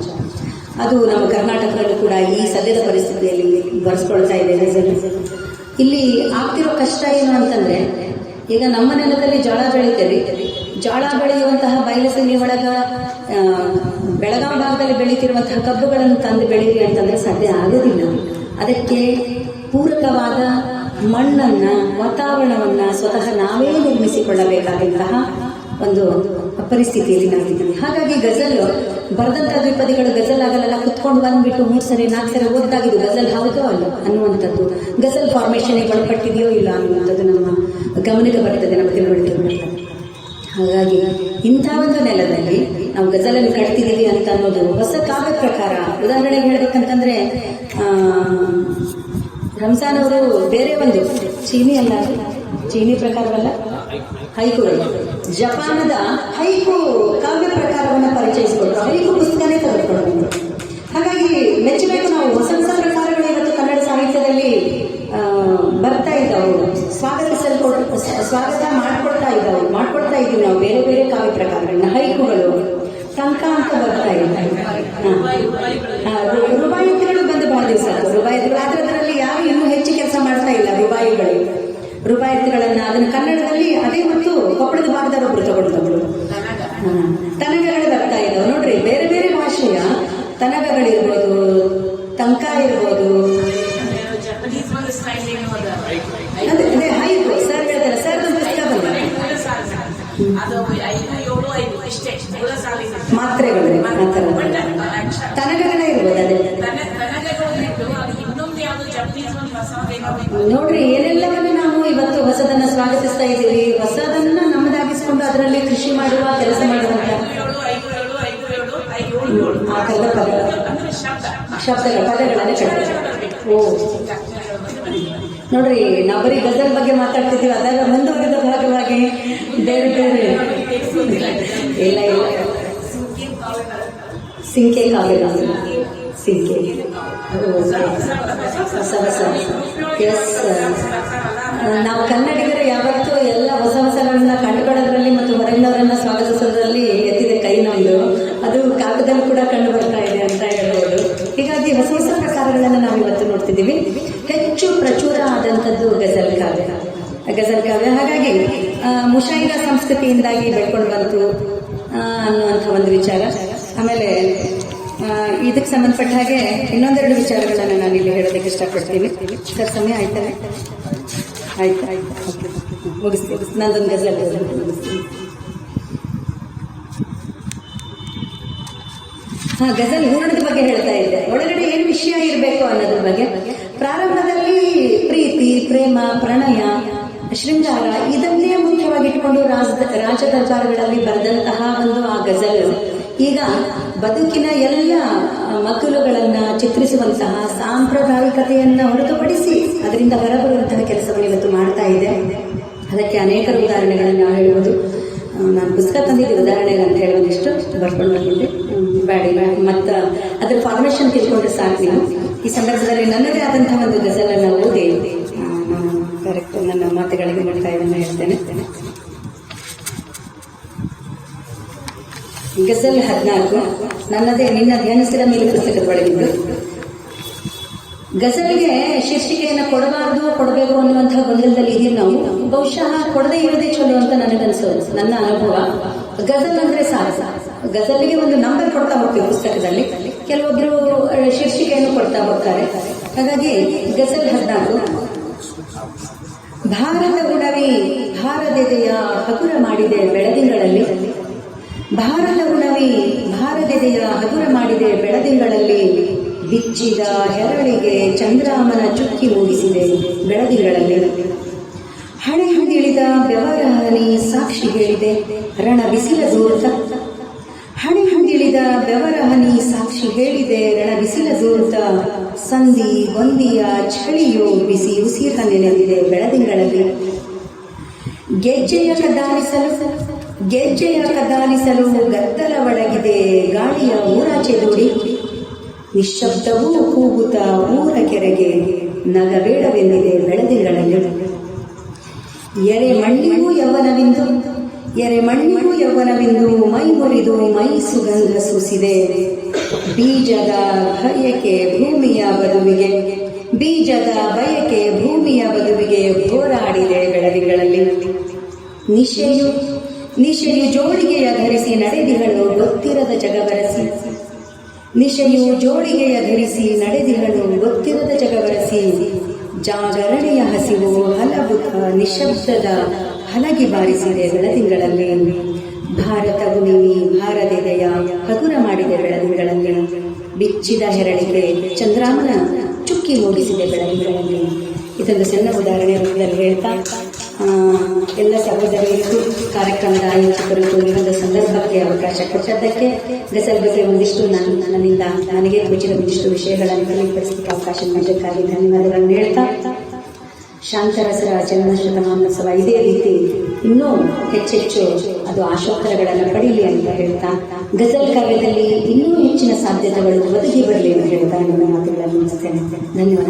ಅದು ನಮ್ಮ ಕರ್ನಾಟಕದಲ್ಲೂ ಕೂಡ ಈ ಸದ್ಯದ ಪರಿಸ್ಥಿತಿಯಲ್ಲಿ ಬರೆಸ್ಕೊಳ್ತಾ ಇದೆ ಇಲ್ಲಿ ಆಗ್ತಿರೋ ಕಷ್ಟ ಏನು ಅಂತಂದ್ರೆ ಈಗ ನಮ್ಮ ನೆಲದಲ್ಲಿ ಜೋಳ ಬೆಳಿತೇವೆ ಜೋಳ ಬೆಳೆಯುವಂತಹ ಬಯಲುಸೀಮೆ ಒಳಗ ಬೆಳಗಾವಿ ಭಾಗದಲ್ಲಿ ಬೆಳೀತಿರುವಂತಹ ಕಬ್ಬುಗಳನ್ನು ತಂದು ಬೆಳೀರಿ ಅಂತಂದ್ರೆ ಸಾಧ್ಯ ಆಗೋದಿಲ್ಲ ಅದಕ್ಕೆ ಪೂರಕವಾದ ಮಣ್ಣನ್ನ, ವಾತಾವರಣವನ್ನ ಸ್ವತಃ ನಾವೇ ನಿರ್ಮಿಸಿಕೊಳ್ಳಬೇಕಾದಂತಹ ಒಂದು ಪರಿಸ್ಥಿತಿಯಲ್ಲಿ ನಾವಿದ್ದೀವಿ ಹಾಗಾಗಿ ಗಜಲ್, ಬರೆದಂತಹ ದ್ವಿಪದಿಗಳು ಗಜಲ್ ಆಗಲ್ಲ ಕುತ್ಕೊಂಡು ಬಂದ್ಬಿಟ್ಟು ಮೂರು ಸರಿ, ನಾಲ್ಕು ಸರಿ ಓದಿದಾಗಿದ್ದು ಗಜಲ್ ಹೌದೋ ಅಲ್ಲ? ಅನ್ನುವಂಥದ್ದು. ಗಜಲ್ ಫಾರ್ಮೇಶನ್ ಒಳಪಟ್ಟಿದೆಯೋ ಇಲ್ಲ ಅನ್ನುವಂಥದ್ದು ನಮ್ಮ ಗಮನಕ್ಕೆ ಬರ್ತದೆ, ನಮ್ಮ ತಿಳುವಳಿಕೆ ಹಾಗಾಗಿ ಇಂಥ ಒಂದು ನೆಲದಲ್ಲಿ ನಾವು ಗಜಲನ್ನು ಕಟ್ತಿದ್ದೀವಿ ಅಂತ ಅನ್ನೋದು ಹೊಸ ಕಾವ್ಯ ಪ್ರಕಾರ. ಉದಾಹರಣೆಗೆ ಹೇಳ್ಬೇಕಂತಂದ್ರೆ ರಂಜಾನ್ ಅವರು ಬೇರೆ ಒಂದು ಚೀನಿ ಅಲ್ಲ ಚೀನಿ ಪ್ರಕಾರವಲ್ಲ? ಹೈಕುಗಳು ಜಪಾನದ ಹೈಕು ಕಾವ್ಯ ಪ್ರಕಾರವನ್ನು ಪರಿಚಯಿಸಿಕೊಂಡು ಹೈಕು ಪುಸ್ತಕನೇ ತೆಗೆದುಕೊಳ್ಳಬಹುದು ಹಾಗಾಗಿ ಮೆಚ್ಚಬೇಕು ನಾವು. ಹೊಸ ಹೊಸ ಪ್ರಕಾರಗಳು ಇವತ್ತು ಕನ್ನಡ ಸಾಹಿತ್ಯದಲ್ಲಿ ಬರ್ತಾ ಇದ್ದಾವೆ. ಸ್ವಾಗತಿಸಲ್ಕೊಟ್ಟು ಸ್ವಾಗತ ಮಾಡ್ಕೊಳ್ತಾ ಇದ್ದಾವೆ. ಮಾಡ್ಕೊಳ್ತಾ ಇದ್ದೀವಿ ನಾವು. ಬೇರೆ ಬೇರೆ ಕಾವ್ಯ ಪ್ರಕಾರಗಳನ್ನ. ಹೈಕುಗಳು. ಟಂಕ ಅಂತ ಬರ್ತಾ ಇದೆ ರುಬಾಯಿತಿಗಳು ಬಂದು ಬಹಳ ದಿವಸ ಆಯ್ತು. ರುಬಾಯಿತಿಗಳು ಆದ್ರೆ ಅದರಲ್ಲಿ ಯಾರು ಇನ್ನೂ ಹೆಚ್ಚು ಕೆಲಸ ಮಾಡ್ತಾ ಇಲ್ಲ ರುಬಾಯಿಗಳು ರುಬಾಯಿತಿಗಳನ್ನ ಅದನ್ನ ಕನ್ನಡದಲ್ಲಿ ಅದೇ ಮತ್ತು ಕೊಪ್ಪಳದ ಭಾಗದ ಒಬ್ರು ಹಾ. ತನಗಗಳು ಬರ್ತಾ ಇದ್ದಾವೆ. ನೋಡ್ರಿ ಬೇರೆ ಬೇರೆ ಭಾಷೆಯ ತನಗಗಳಿರ್ಬೋದು ತಂಕ ಇರ್ಬೋದು. ಅದ ಹೈಕು ಸರ್ ಹೇಳ್ತಾರೆ ಸರ್ ಒಂದು ಪುಸ್ತಕ ಮಾತ್ರೆಗಳು ತನಗಗಳ ಇರ್ಬೋದು ಅದೇ. ತನಗಗಳು ನೋಡ್ರಿ ಇವತ್ತು ಹೊಸದನ್ನ ಸ್ವಾಗತಿಸ್ತಾ ಇದ್ದೀವಿ ಹೊಸದನ್ನ ನಮ್ಮದಾಗಿಸ್ಕೊಂಡು ಅದರಲ್ಲಿ ಕೃಷಿ ಮಾಡುವ ಕೆಲಸ ಮಾಡುವಂತ. ಓ. ನೋಡ್ರಿ, ನಾವು ಬರೀ ಗಜಲ್ ಬಗ್ಗೆ ಮಾತಾಡ್ತಿದ್ದೀವಿ. ಅದರ ಮುಂದುವರಿದ ಭಾಗವಾಗಿ ಬೇರೆ ಬೇರೆ. ಇಲ್ಲ ಇಲ್ಲ. ಸಿಂಕೆ ಕಾವ್ಯಗಳು. ಸಿಂಕೆ ಹೊಸ ಹೊಸ. ಎಸ್ ನಾವು ಕನ್ನಡಿಗರು ಯಾವತ್ತೂ ಎಲ್ಲ ಹೊಸ ಹೊಸಗಳನ್ನ ಕಂಡುಕೊಳ್ಳೋದ್ರಲ್ಲಿ ಮತ್ತು ಹೊರಗಿನವರನ್ನ ಸ್ವಾಗತಿಸೋದ್ರಲ್ಲಿ ಎತ್ತಿದೆ ಕೈ ನಮ್ದು ಅದು ಕಾಗದಲ್ಲಿ ಕೂಡ ಕಂಡು ಬರ್ತಾ ಇದೆ ಅಂತ ಹೇಳ್ಬೋದು. ಹೀಗಾಗಿ ಹೊಸ ಹೊಸ ಪ್ರಕಾರಗಳನ್ನು ನಾವು ಇವತ್ತು ನೋಡ್ತಿದ್ದೀವಿ. ಹೆಚ್ಚು ಪ್ರಚುರ ಆದಂಥದ್ದು ಗಜಲ್ ಕಾವ್ಯ. ಗಜಲ್ ಕಾವ್ಯ. ಹಾಗಾಗಿ ಮುಷಾಯಿರ ಸಂಸ್ಕೃತಿಯಿಂದಾಗಿ ಬೆಳ್ಕೊಂಡು ಬಂತು ಅನ್ನುವಂಥ ಒಂದು ವಿಚಾರ. ಆಮೇಲೆ ಇದಕ್ಕೆ ಸಂಬಂಧಪಟ್ಟ ಹಾಗೆ ಇನ್ನೊಂದೆರಡು ವಿಚಾರಗಳನ್ನು ನಾನು ಇಲ್ಲಿ ಹೇಳೋದಕ್ಕೆ ಇಷ್ಟಪಡ್ತೀನಿ. ಸರ್, ಸಮಯ ಆಯ್ತಲ್ಲ ಆಯ್ತು ಆಯ್ತು. ಓಕೆ ನಂದೊಂದು ಗಜಲ್. ಮುಗಿಸ್ತೀನಿ ಹಾ, ಗಜಲ್ ಹೂರಣದ ಬಗ್ಗೆ ಹೇಳ್ತಾ ಇದ್ದೆ. ಒಳಗಡೆ ಏನು ವಿಷಯ ಇರಬೇಕು ಅನ್ನೋದ್ರ ಬಗ್ಗೆ? ಪ್ರಾರಂಭದಲ್ಲಿ ಪ್ರೀತಿ, ಪ್ರೇಮ, ಪ್ರಣಯ, ಶೃಂಗಾರ, ಇದನ್ನೇ ಮುಖ್ಯವಾಗಿಟ್ಟುಕೊಂಡು ರಾಜ ರಾಜ ದರ್ಬಾರ್ಗಳಲ್ಲಿ ಬರೆದಂತಹ ಒಂದು ಆ ಗಜಲ್. ಈಗ ಬದುಕಿನ ಎಲ್ಲ ಮಕ್ಕಳುಗಳನ್ನ ಚಿತ್ರಿಸುವಂತಹ ಸಾಂಪ್ರದಾಯಿಕತೆಯನ್ನ ಹೊರತುಪಡಿಸಿ ಅದರಿಂದ ಹೊರಬರುವಂತಹ ಕೆಲಸವನ್ನು ಇವತ್ತು ಮಾಡ್ತಾ ಇದೆ. ಅದಕ್ಕೆ ಅನೇಕ ಉದಾಹರಣೆಗಳನ್ನು ನಾವು ಹೇಳ್ಬೋದು ನಾನು ಪುಸ್ತಕ ತಂದಿದ್ದೆ ಉದಾಹರಣೆಗೆ ಅಂತ ಹೇಳಿ ಬರ್ಕೊಂಡು ಬಂದಿದ್ದೆ ಬ್ಯಾಡಿ ಮತ್ತು ಅದರ ಫಾರ್ಮೇಶನ್ ತಿಳ್ಕೊಂಡ್ರೆ ಸಾಕು ಈ ಸಂದರ್ಭದಲ್ಲಿ ನನ್ನದೇ ಆದಂತಹ ಒಂದು ಗಜಲನ್ನು ಓದಿ ನಾನು ಕರೆಕ್ಟ್ ನನ್ನ ಮಾತುಗಳಿಗೆ ಮುಕ್ತಾಯವನ್ನು ಹೇಳ್ತೇನೆ. ಗಜಲ್ ಹದಿನಾಲ್ಕು, ನನ್ನದೇ ನಿನ್ನ ಧ್ಯಾನಿಸಿದ ಮೇಲೆ ಪುಸ್ತಕದ ಒಳಗಿದ್ದು ಗಜಲ್ಗೆ ಶೀರ್ಷಿಕೆಯನ್ನು ಕೊಡಬಾರ್ದು, ಕೊಡಬೇಕು ಅನ್ನುವಂತಹ ಗೊಂದಲದಲ್ಲಿ ಇದೀವಿ ನಾವು. ಬಹುಶಃ ಕೊಡದೇ ಇರೋದೇ ಚಲೋ ಅಂತ ನನಗನ್ಸೋದು ನನ್ನ ಅನುಭವ. ಗಜಲ್ ಅಂದ್ರೆ ಸಾಹಸ ಗಜಲ್ಗೆ ಒಂದು ನಂಬರ್ ಕೊಡ್ತಾ ಹೋಗ್ತೀವಿ ಪುಸ್ತಕದಲ್ಲಿ. ಕೆಲವೊಬ್ರು ಒಬ್ಬರು ಶೀರ್ಷಿಕೆಯನ್ನು ಕೊಡ್ತಾ ಹೋಗ್ತಾರೆ. ಹಾಗಾಗಿ ಗಜಲ್ ಹದಿನಾಲ್ಕು. ಭಾರತ ಉಣವಿ ಭಾರದೆದೆಯ ಹಗುರ ಮಾಡಿದೆ ಬೆಳದಿಂಗಳಲ್ಲಿ. ಭಾರದ ಉಣವಿ ಭಾರದೆದೆಯ ಹಗುರ ಮಾಡಿದೆ ಬೆಳದಿಂಗಳಲ್ಲಿ. ಬಿಚ್ಚಿದ ಹೆರಳಿಗೆ ಚಂದ್ರಾಮನ ಚುಕ್ಕಿ ಮೂಡಿಸಿದೆ ಬೆಳದಿಂಗಳಲ್ಲಿ. ಹಣೆ ಹಿಡಿದ ಬೆವರಹನಿ ಸಾಕ್ಷಿ ಹೇಳಿದೆ ರಣ ಬಿಸಿಲ ದೂರ್ತ. ಹಣೆ ಹಂದಿಳಿದ ಬೆವರಹನಿ ಸಾಕ್ಷಿ ಹೇಳಿದೆ ರಣ ಬಿಸಿಲ ದೂರ್ತ. ಸಂಧಿ ಹೊಂದಿಯ ಚಳಿಯು ಬಿಸಿ ಉಸಿರ ನೆನೆದಿದೆ ಬೆಳದಿಂಗಳಲ್ಲಿ. ಗೆಜ್ಜೆಯ ಕದಾಲಿಸಲು ಗೆಜ್ಜೆಯ ಕದಾಲಿಸಲು ಗದ್ದಲ ಒಳಗಿದೆ. ಗಾಳಿಯ ಊರಾಚೆ ದೂಡಿ ನಿಶ್ಶಬ್ದವೂ ಕೂಗುತ್ತ ಊರ ಕೆರೆಗೆ ನಗಬೇಡವೆಂದಿದೆ ಬೆಳದಿಂಗಳಲ್ಲಿ ಎರೆ ಮಣ್ಣಿಗೂ ಯೌವನವಿಂದು ಎರೆ ಮಣ್ಣಿಗೂ ಯೌವನವಿಂದು ಮೈ ಮುರಿದು ಮೈ ಸುಗಂಧ ಸೂಸಿದೆ. ಬೀಜದ ಬಯಕೆ ಭೂಮಿಯ ಬದುವಿಗೆ, ಬೀಜದ ಬಯಕೆ ಭೂಮಿಯ ಬದುವಿಗೆ ಹೋರಾಡಿದೆ ಬೆಳದಿಂಗಳಲ್ಲಿ. ನಿಶೆಯು ನಿಶೆಯು ಜೋಳಿಗೆಯ ಧರಿಸಿ ನಡೆದಿಹಳು ಗೊತ್ತಿರದ ಜಗಬರಸಿ. ನಿಶೆಯು ಜೋಳಿಗೆಯ ಧರಿಸಿ ನಡೆದಿಗಳು ಗೊತ್ತಿರದ ಜಗಬರಸಿ. ಜಾಗರಣೆಯ ಹಸಿವು ಹಲವು ನಿಶಬ್ದದ ಹಲಗಿ ಬಾರಿಸಿದೆ ಬೆಳದಿಂಗಳಲ್ಲಿ. ಭಾರತ ಭೂಮಿ ಭಾರತೆದೆಯ ಹಗುರ ಮಾಡಿದೆ ಬೆಳದಿಂಗಳಲ್ಲಿ. ಬಿಚ್ಚಿದ ಹೆರಳಿಗೆ ಚಂದ್ರಾಮನ ಚುಕ್ಕಿ ಮೂಡಿಸಿದೆ ಬೆಳದಿಂಗಳಲ್ಲಿ. ಇದೊಂದು ಸಣ್ಣ ಉದಾಹರಣೆ ಹೇಳ್ತಾ ಎಲ್ಲ ಸಹೋದರಿಗೂ ಕಾರ್ಯಕ್ರಮದ ಆಯೋಜಕರು ಒಂದು ಸಂದರ್ಭಕ್ಕೆ ಅವಕಾಶ ಕೊಟ್ಟದ್ದಕ್ಕೆ ಗಸಲ್ ಬಗ್ಗೆ ಒಂದಿಷ್ಟು ನಾನು ನನ್ನಿಂದ ನನಗೆ ರುಚಿದ ಒಂದಿಷ್ಟು ವಿಷಯಗಳನ್ನು ತಿಳಿಪಡಿಸಲಿಕ್ಕೆ ಅವಕಾಶ ಮಾಡಿದ್ದಕ್ಕಾಗಿ ಧನ್ಯವಾದಗಳನ್ನು ಹೇಳ್ತಾ ಶಾಂತರಸರ ಜನ್ಮ ಶತಮಾನೋತ್ಸವ ಇದೇ ರೀತಿ ಇನ್ನೂ ಹೆಚ್ಚೆಚ್ಚು ಅದು ಆಶೋತ್ತರಗಳನ್ನು ಪಡೀಲಿ ಅಂತ ಹೇಳ್ತಾ ಗಜಲ್ ಕಾವ್ಯದಲ್ಲಿ ಇನ್ನೂ ಹೆಚ್ಚಿನ ಸಾಧ್ಯತೆಗಳು ಒದಗಿ ಬರಲಿ ಅಂತ ಹೇಳ್ತಾ ನನ್ನ ಮಾತುಗಳನ್ನು ಮುಗಿಸ್ತೇನೆ. ಧನ್ಯವಾದ